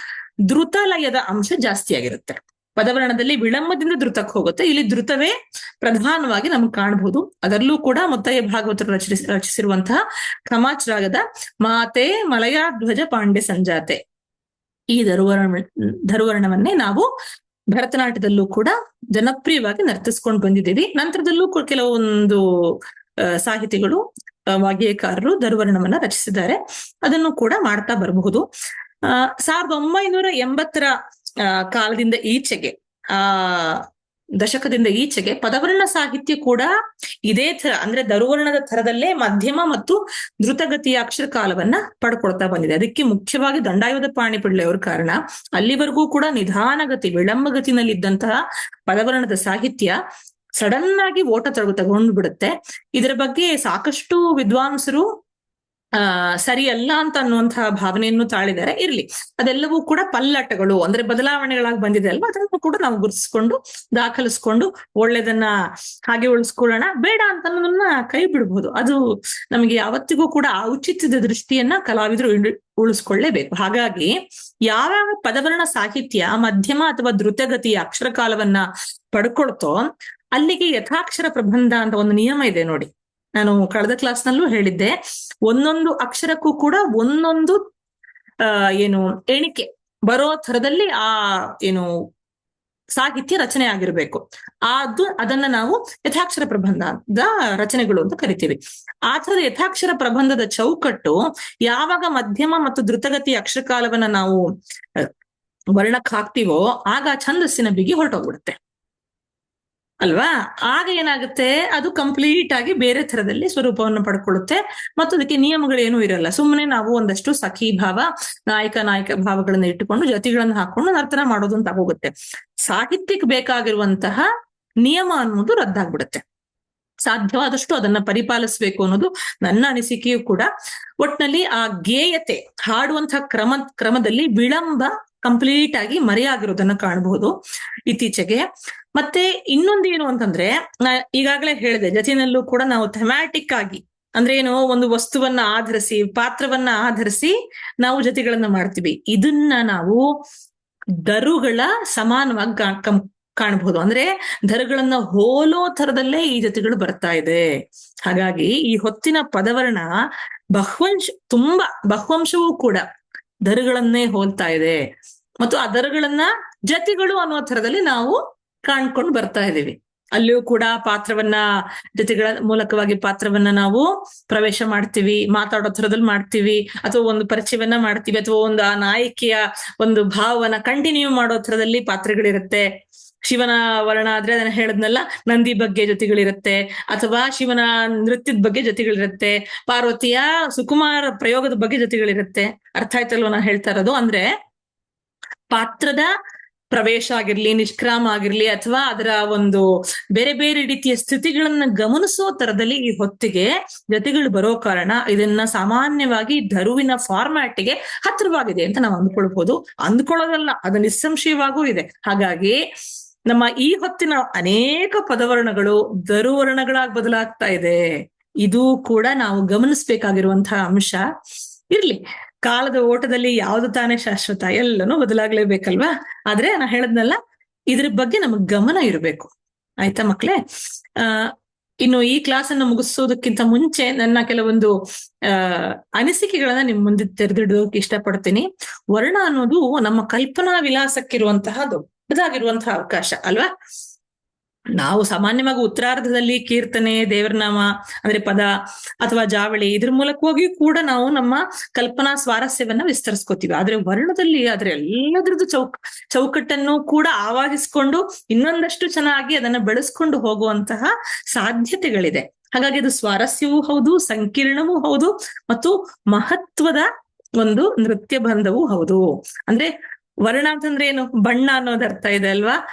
ಧೃತಲಯದ ಅಂಶ ಜಾಸ್ತಿಯಾಗಿರುತ್ತೆ. ಪದವರ್ಣದಲ್ಲಿ ವಿಳಂಬದಿಂದ ಧೃತಕ್ಕೆ ಹೋಗುತ್ತೆ. ಇಲ್ಲಿ ಧೃತವೇ ಪ್ರಧಾನವಾಗಿ ನಮ್ಗೆ ಕಾಣಬಹುದು ಅದರಲ್ಲೂ ಕೂಡ ಮುತ್ತಯ್ಯ ಭಾಗವತರು ರಚಿಸಿ, ರಚಿಸಿರುವಂತಹ ಕ್ರಮಾಚರಾಗದ ರಾಗದ ಮಾತೆ ಮಲಯ ಧ್ವಜ ಪಾಂಡ್ಯ ಸಂಜಾತೆ. ಈ ಧರುವರ್ಣ, ಧರುವರ್ಣವನ್ನೇ ನಾವು ಭರತನಾಟ್ಯದಲ್ಲೂ ಕೂಡ ಜನಪ್ರಿಯವಾಗಿ ನರ್ತಿಸ್ಕೊಂಡು ಬಂದಿದ್ದೀವಿ. ನಂತರದಲ್ಲೂ ಕೆಲವೊಂದು ಸಾಹಿತಿಗಳು ವಾಗ್ಯಕಾರರು ಧರುವರ್ಣವನ್ನ ರಚಿಸಿದ್ದಾರೆ. ಅದನ್ನು ಕೂಡ ಮಾಡ್ತಾ ಬರಬಹುದು. ಸಾವಿರದ ಒಂಬೈನೂರ ಎಂಬತ್ತರ ಕಾಲದಿಂದ ಈಚೆಗೆ, ಆ, ದಶಕದಿಂದ ಈಚೆಗೆ ಪದವರ್ಣ ಸಾಹಿತ್ಯ ಕೂಡ ಇದೇ ತರ ಅಂದ್ರೆ ದರುವರ್ಣದ ತರದಲ್ಲೇ ಮಧ್ಯಮ ಮತ್ತು ದ್ರುತಗತಿಯ ಅಕ್ಷರ ಕಾಲವನ್ನ ಪಡ್ಕೊಳ್ತಾ ಬಂದಿದೆ. ಅದಕ್ಕೆ ಮುಖ್ಯವಾಗಿ ದಂಡಾಯುಧ ಪಾಣಿಪಿಳ್ಳೆಯವ್ರ ಕಾರಣ ಅಲ್ಲಿವರೆಗೂ ಕೂಡ ನಿಧಾನಗತಿ, ವಿಳಂಬಗತಿನಲ್ಲಿದ್ದಂತಹ ಪದವರ್ಣದ ಸಾಹಿತ್ಯ ಸಡನ್ ಆಗಿ ಓಟ ತಗೊ ತಗೊಂಡು ಬಿಡುತ್ತೆ ಇದರ ಬಗ್ಗೆ ಸಾಕಷ್ಟು ವಿದ್ವಾಂಸರು ಆ, ಸರಿ ಅಲ್ಲ ಅಂತ ಅನ್ನುವಂತಹ ಭಾವನೆಯನ್ನು ತಾಳಿದರೆ ಇರ್ಲಿ. ಅದೆಲ್ಲವೂ ಕೂಡ ಪಲ್ಲಟಗಳು, ಅಂದ್ರೆ ಬದಲಾವಣೆಗಳಾಗಿ ಬಂದಿದೆ ಅಲ್ವಾ? ಅದನ್ನು ಕೂಡ ನಾವು ಗುರುತಿಸ್ಕೊಂಡು, ದಾಖಲಿಸ್ಕೊಂಡು ಒಳ್ಳೇದನ್ನ ಹಾಗೆ ಉಳಿಸ್ಕೊಳ್ಳೋಣ. ಬೇಡ ಅಂತ ಅನ್ನೋದನ್ನ ಕೈ ಬಿಡ್ಬೋದು. ಅದು ನಮಗೆ ಯಾವತ್ತಿಗೂ ಕೂಡ ಔಚಿತ್ಯದ ದೃಷ್ಟಿಯನ್ನ ಕಲಾವಿದರು ಉಳಿಸ್ಕೊಳ್ಳೇಬೇಕು. ಹಾಗಾಗಿ ಯಾವ ಪದವರ್ಣ ಸಾಹಿತ್ಯ, ಮಧ್ಯಮ ಅಥವಾ ದ್ರುತಗತಿಯ ಅಕ್ಷರಕಾಲವನ್ನ ಪಡ್ಕೊಳ್ತೋ, ಅಲ್ಲಿಗೆ ಯಥಾಕ್ಷರ ಪ್ರಬಂಧ ಅಂತ ಒಂದು ನಿಯಮ ಇದೆ ನೋಡಿ. ನಾನು ಕಳೆದ ಕ್ಲಾಸ್ನಲ್ಲೂ ಹೇಳಿದ್ದೆ, ಒಂದೊಂದು ಅಕ್ಷರಕ್ಕೂ ಕೂಡ ಒಂದೊಂದು ಏನು ಎಣಿಕೆ ಬರೋ ಥರದಲ್ಲಿ ಆ, ಏನು ಸಾಹಿತ್ಯ ರಚನೆ ಆಗಿರ್ಬೇಕು. ಅದು ಅದನ್ನ ನಾವು ಯಥಾಕ್ಷರ ಪ್ರಬಂಧದ ರಚನೆಗಳು ಅಂತ ಕರಿತೀವಿ. ಆ ಥರದ ಯಥಾಕ್ಷರ ಪ್ರಬಂಧದ ಚೌಕಟ್ಟು ಯಾವಾಗ ಮಧ್ಯಮ ಮತ್ತು ದ್ರುತಗತಿ ಅಕ್ಷರಕಾಲವನ್ನ ನಾವು ವರ್ಣಕ್ ಹಾಕ್ತಿವೋ ಆಗ ಛಂದಸ್ಸಿನ ಬಿಗಿ ಹೊರಟೋಗ್ಬಿಡುತ್ತೆ. ಅಲ್ವಾ? ಆಗ ಏನಾಗುತ್ತೆ? ಅದು ಕಂಪ್ಲೀಟ್ ಆಗಿ ಬೇರೆ ತರದಲ್ಲಿ ಸ್ವರೂಪವನ್ನು ಪಡ್ಕೊಳ್ಳುತ್ತೆ. ಮತ್ತು ಅದಕ್ಕೆ ನಿಯಮಗಳೇನೂ ಇರಲ್ಲ. ಸುಮ್ಮನೆ ನಾವು ಒಂದಷ್ಟು ಸಖಿ ಭಾವ, ನಾಯಕ ನಾಯಕ ಭಾವಗಳನ್ನ ಇಟ್ಟುಕೊಂಡು ಜತಿಗಳನ್ನ ಹಾಕೊಂಡು ನರ್ತನ ಮಾಡೋದು ಅಂತ ಹೋಗುತ್ತೆ. ಸಾಹಿತ್ಯಕ್ಕೆ ಬೇಕಾಗಿರುವಂತಹ ನಿಯಮ ಅನ್ನೋದು ರದ್ದಾಗ್ಬಿಡುತ್ತೆ. ಸಾಧ್ಯವಾದಷ್ಟು ಅದನ್ನ ಪರಿಪಾಲಿಸಬೇಕು ಅನ್ನೋದು ನನ್ನ ಅನಿಸಿಕೆಯೂ ಕೂಡ. ಒಟ್ನಲ್ಲಿ ಆ ಗೇಯತೆ ಹಾಡುವಂತಹ ಕ್ರಮ, ಕ್ರಮದಲ್ಲಿ ವಿಳಂಬ ಕಂಪ್ಲೀಟ್ ಆಗಿ ಮರೆಯಾಗಿರೋದನ್ನ ಕಾಣಬಹುದು ಇತ್ತೀಚೆಗೆ. ಮತ್ತೆ ಇನ್ನೊಂದೇನು ಅಂತಂದ್ರೆ, ನಾ ಈಗಾಗಲೇ ಹೇಳಿದೆ, ಜತಿನಲ್ಲೂ ಕೂಡ ನಾವು ಥೆಮ್ಯಾಟಿಕ್ ಆಗಿ, ಅಂದ್ರೆ ಏನು, ಒಂದು ವಸ್ತುವನ್ನ ಆಧರಿಸಿ, ಪಾತ್ರವನ್ನ ಆಧರಿಸಿ ನಾವು ಜತಿಗಳನ್ನ ಮಾಡ್ತೀವಿ. ಇದನ್ನ ನಾವು ದರುಗಳ ಸಮಾನವಾಗಿ ಕಾಣಬಹುದು ಅಂದ್ರೆ ದರುಗಳನ್ನ ಹೋಲೋ ತರದಲ್ಲೇ ಈ ಜತಿಗಳು ಬರ್ತಾ ಇದೆ. ಹಾಗಾಗಿ ಈ ಹೊತ್ತಿನ ಪದವರ್ಣ ಬಹ್ವಂಶ, ತುಂಬಾ ಬಹ್ವಂಶವೂ ಕೂಡ ದರುಗಳನ್ನೇ ಹೋಲ್ತಾ ಇದೆ. ಮತ್ತು ಆ ದರುಗಳನ್ನ ಜತಿಗಳು ಅನ್ನೋ ತರದಲ್ಲಿ ನಾವು ಕಾಣ್ಕೊಂಡು ಬರ್ತಾ ಇದೀವಿ ಅಲ್ಲಿಯೂ ಕೂಡ ಪಾತ್ರವನ್ನ, ಜೊತೆಗಳ ಮೂಲಕವಾಗಿ ಪಾತ್ರವನ್ನ ನಾವು ಪ್ರವೇಶ ಮಾಡ್ತೀವಿ, ಮಾತಾಡೋ ಥರದಲ್ಲಿ ಮಾಡ್ತೀವಿ, ಅಥವಾ ಒಂದು ಪರಿಚಯವನ್ನ ಮಾಡ್ತೀವಿ, ಅಥವಾ ಒಂದು ಆ ನಾಯಕಿಯ ಒಂದು ಭಾವವನ್ನ ಕಂಟಿನ್ಯೂ ಮಾಡೋ ಥರದಲ್ಲಿ ಪಾತ್ರಗಳಿರುತ್ತೆ. ಶಿವನ ವರ್ಣ ಆದ್ರೆ ಅದನ್ನ ಹೇಳದ್ನಲ್ಲ, ನಂದಿ ಬಗ್ಗೆ ಜೊತೆಗಳಿರುತ್ತೆ, ಅಥವಾ ಶಿವನ ನೃತ್ಯದ ಬಗ್ಗೆ ಜೊತೆಗಳಿರುತ್ತೆ, ಪಾರ್ವತಿಯ ಸುಕುಮಾರ ಪ್ರಯೋಗದ ಬಗ್ಗೆ ಜೊತೆಗಳಿರುತ್ತೆ. ಅರ್ಥ ಆಯ್ತಲ್ವ ನಾನು ಹೇಳ್ತಾ ಇರೋದು? ಅಂದ್ರೆ ಪಾತ್ರದ ಪ್ರವೇಶ ಆಗಿರ್ಲಿ, ನಿಷ್ಕ್ರಾಮ ಆಗಿರ್ಲಿ ಅಥವಾ ಅದರ ಒಂದು ಬೇರೆ ಬೇರೆ ರೀತಿಯ ಸ್ಥಿತಿಗಳನ್ನ ಗಮನಿಸೋ ತರದಲ್ಲಿ ಈ ಹೊತ್ತಿಗೆ ಜೊತೆಗಳು ಬರೋ ಕಾರಣ ಇದನ್ನ ಸಾಮಾನ್ಯವಾಗಿ ಧರುವಿನ ಫಾರ್ಮ್ಯಾಟ್ಗೆ ಹತ್ತಿರವಾಗಿದೆ ಅಂತ ನಾವು ಅಂದ್ಕೊಳ್ಬಹುದು ಅಂದ್ಕೊಳ್ಳೋದಲ್ಲ, ಅದು ನಿಸ್ಸಂಶಯವಾಗೂ ಇದೆ. ಹಾಗಾಗಿ ನಮ್ಮ ಈ ಹೊತ್ತಿನ ಅನೇಕ ಪದವರ್ಣಗಳು ಧರುವರ್ಣಗಳಾಗಿ ಬದಲಾಗ್ತಾ ಇದೆ. ಇದು ಕೂಡ ನಾವು ಗಮನಿಸ್ಬೇಕಾಗಿರುವಂತಹ ಅಂಶ. ಇರ್ಲಿ. ಕಾಲದ ಓಟದಲ್ಲಿ ಯಾವ್ದು ತಾನೇ ಶಾಶ್ವತ ಎಲ್ಲನೂ ಬದಲಾಗ್ಲೇಬೇಕಲ್ವಾ? ಆದ್ರೆ ನಾ ಹೇಳದ್ನಲ್ಲ, ಇದ್ರ ಬಗ್ಗೆ ನಮಗ್ ಗಮನ ಇರಬೇಕು. ಆಯ್ತಾ ಮಕ್ಳೇ? ಆ, ಇನ್ನು ಈ ಕ್ಲಾಸ್ ಅನ್ನು ಮುಗಿಸೋದಕ್ಕಿಂತ ಮುಂಚೆ ನನ್ನ ಕೆಲವೊಂದು ಅಹ್ ಅನಿಸಿಕೆಗಳನ್ನ ನಿಮ್ ಮುಂದೆ ತೆರೆದಿಡೋಕೆ ಇಷ್ಟಪಡ್ತೀನಿ. ವರ್ಣ ಅನ್ನೋದು ನಮ್ಮ ಕಲ್ಪನಾ ವಿಲಾಸಕ್ಕಿರುವಂತಹ ದೊಡ್ಡದಾಗಿರುವಂತಹ ಅವಕಾಶ, ಅಲ್ವಾ? ನಾವು ಸಾಮಾನ್ಯವಾಗಿ ಉತ್ತರಾರ್ಧದಲ್ಲಿ ಕೀರ್ತನೆ, ದೇವರನಾಮ, ಅಂದ್ರೆ ಪದ ಅಥವಾ ಜಾವಳಿ ಇದ್ರ ಹೋಗಿ ಕೂಡ ನಾವು ನಮ್ಮ ಕಲ್ಪನಾ ಸ್ವಾರಸ್ಯವನ್ನ ವಿಸ್ತರಿಸ್ಕೋತೀವಿ. ಆದ್ರೆ ವರ್ಣದಲ್ಲಿ ಆದ್ರೆ ಎಲ್ಲದ್ರದ್ದು ಚೌಕ್, ಚೌಕಟ್ಟನ್ನು ಕೂಡ ಆವಾಹಿಸ್ಕೊಂಡು ಇನ್ನೊಂದಷ್ಟು ಚೆನ್ನಾಗಿ ಅದನ್ನ ಬೆಳೆಸ್ಕೊಂಡು ಹೋಗುವಂತಹ ಸಾಧ್ಯತೆಗಳಿದೆ. ಹಾಗಾಗಿ ಅದು ಸ್ವಾರಸ್ಯವೂ ಹೌದು, ಸಂಕೀರ್ಣವೂ ಹೌದು ಮತ್ತು ಮಹತ್ವದ ಒಂದು ನೃತ್ಯ ಬಂಧವೂ ಹೌದು. ಅಂದ್ರೆ ವರ್ಣ ಅಂತಂದ್ರೆ ಏನು? ಬಣ್ಣ ಅನ್ನೋದು ಅರ್ಥ ಇದೆ ಅಲ್ವಾ?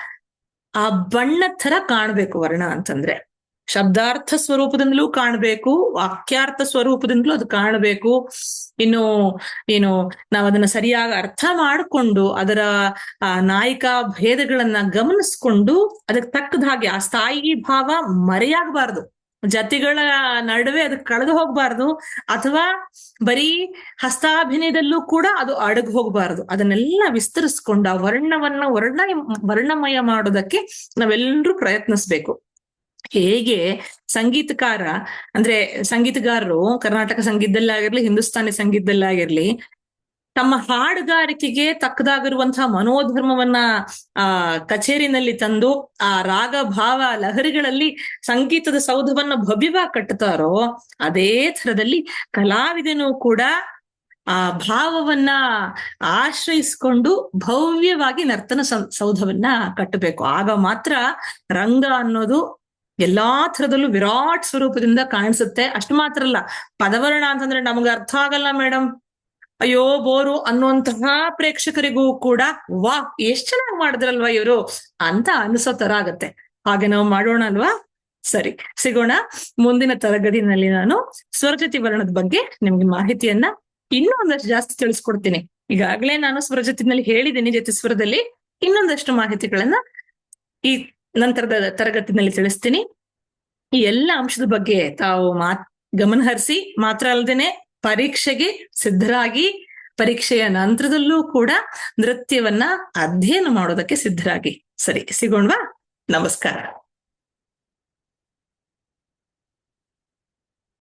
ಆ ಬಣ್ಣ ತರ ಕಾಣ್ಬೇಕು ವರ್ಣ ಅಂತಂದ್ರೆ. ಶಬ್ದಾರ್ಥ ಸ್ವರೂಪದಿಂದಲೂ ಕಾಣಬೇಕು, ವಾಕ್ಯಾರ್ಥ ಸ್ವರೂಪದಿಂದಲೂ ಅದು ಕಾಣಬೇಕು. ಇನ್ನು, ಏನು ನಾವು ಅದನ್ನ ಸರಿಯಾಗಿ ಅರ್ಥ ಮಾಡಿಕೊಂಡು ಅದರ, ಆ, ನಾಯಿಕಾ ಭೇದಗಳನ್ನ ಗಮನಿಸ್ಕೊಂಡು ಅದಕ್ಕೆ ತಕ್ಕದ ಹಾಗೆ ಆ ಸ್ಥಾಯಿ ಭಾವ ಮರೆಯಾಗಬಾರ್ದು. ಜತಿಗಳ ನಡುವೆ ಅದು ಕಳೆದು ಹೋಗ್ಬಾರ್ದು ಅಥವಾ ಬರೀ ಹಸ್ತಾಭಿನಯದಲ್ಲೂ ಕೂಡ ಅದು ಅಡಗು ಹೋಗ್ಬಾರ್ದು. ಅದನ್ನೆಲ್ಲ ವಿಸ್ತರಿಸ್ಕೊಂಡು ಆ ವರ್ಣವನ್ನ ವರ್ಣ ವರ್ಣಮಯ ಮಾಡೋದಕ್ಕೆ ನಾವೆಲ್ಲರೂ ಪ್ರಯತ್ನಿಸ್ಬೇಕು. ಹೇಗೆ ಸಂಗೀತಕಾರ ಅಂದ್ರೆ ಸಂಗೀತಗಾರರು, ಕರ್ನಾಟಕ ಸಂಗೀತದಲ್ಲಾಗಿರ್ಲಿ, ಹಿಂದೂಸ್ತಾನಿ ಸಂಗೀತದಲ್ಲಾಗಿರ್ಲಿ ತಮ್ಮ ಹಾಡುಗಾರಿಕೆಗೆ ತಕ್ಕದಾಗಿರುವಂತಹ ಮನೋಧರ್ಮವನ್ನ, ಆ, ಕಚೇರಿನಲ್ಲಿ ತಂದು, ಆ ರಾಗ ಭಾವ ಲಹರಿಗಳಲ್ಲಿ ಸಂಗೀತದ ಸೌಧವನ್ನ ಭವ್ಯವಾಗಿ ಕಟ್ಟುತ್ತಾರೋ, ಅದೇ ಥರದಲ್ಲಿ ಕಲಾವಿದನು ಕೂಡ, ಆ ಭಾವವನ್ನ ಆಶ್ರಯಿಸಿಕೊಂಡು ಭವ್ಯವಾಗಿ ನರ್ತನ ಸೌಧವನ್ನ ಕಟ್ಟಬೇಕು. ಆಗ ಮಾತ್ರ ರಂಗ ಅನ್ನೋದು ಎಲ್ಲಾ ಥರದಲ್ಲೂ ವಿರಾಟ್ ಸ್ವರೂಪದಿಂದ ಕಾಣಿಸುತ್ತೆ. ಅಷ್ಟು ಮಾತ್ರ ಅಲ್ಲ. ಪದವರ್ಣ ಅಂತಂದ್ರೆ ನಮ್ಗೆ ಅರ್ಥ ಆಗಲ್ಲ ಮೇಡಮ್ ಅಯ್ಯೋ, ಬೋರು ಅನ್ನುವಂತಹ ಪ್ರೇಕ್ಷಕರಿಗೂ ಕೂಡ ವಾ, ಎಷ್ಟ್ ಚೆನ್ನಾಗಿ ಮಾಡಿದ್ರಲ್ವಾ ಇವರು ಅಂತ ಅನಿಸೋ ತರ ಆಗತ್ತೆ. ಹಾಗೆ ನಾವು ಮಾಡೋಣ ಅಲ್ವಾ? ಸರಿ, ಸಿಗೋಣ. ಮುಂದಿನ ತರಗತಿನಲ್ಲಿ ನಾನು ಸ್ವರಜತಿ ವರ್ಣದ ಬಗ್ಗೆ ನಿಮ್ಗೆ ಮಾಹಿತಿಯನ್ನ ಇನ್ನೂ ಒಂದಷ್ಟು ಜಾಸ್ತಿ ತಿಳಿಸ್ಕೊಡ್ತೀನಿ. ಈಗಾಗಲೇ ನಾನು ಸ್ವರಜತಿನಲ್ಲಿ ಹೇಳಿದ್ದೀನಿ ಜೊತೆ ಸ್ವರದಲ್ಲಿ. ಇನ್ನೊಂದಷ್ಟು ಮಾಹಿತಿಗಳನ್ನ ಈ ನಂತರದ ತರಗತಿನಲ್ಲಿ ತಿಳಿಸ್ತೀನಿ. ಈ ಎಲ್ಲ ಅಂಶದ ಬಗ್ಗೆ ತಾವು ಮಾತ್ ಗಮನಹರಿಸಿ ಮಾತ್ರ ಅಲ್ಲದೇನೆ ಪರೀಕ್ಷೆಗೆ ಸಿದ್ಧರಾಗಿ ಪರೀಕ್ಷೆಯ ನಂತರದಲ್ಲೂ ಕೂಡ ನೃತ್ಯವನ್ನ ಅಧ್ಯಯನ ಮಾಡೋದಕ್ಕೆ ಸಿದ್ಧರಾಗಿ. ಸರಿ ಸಿಗೋಣವಾ? ನಮಸ್ಕಾರ.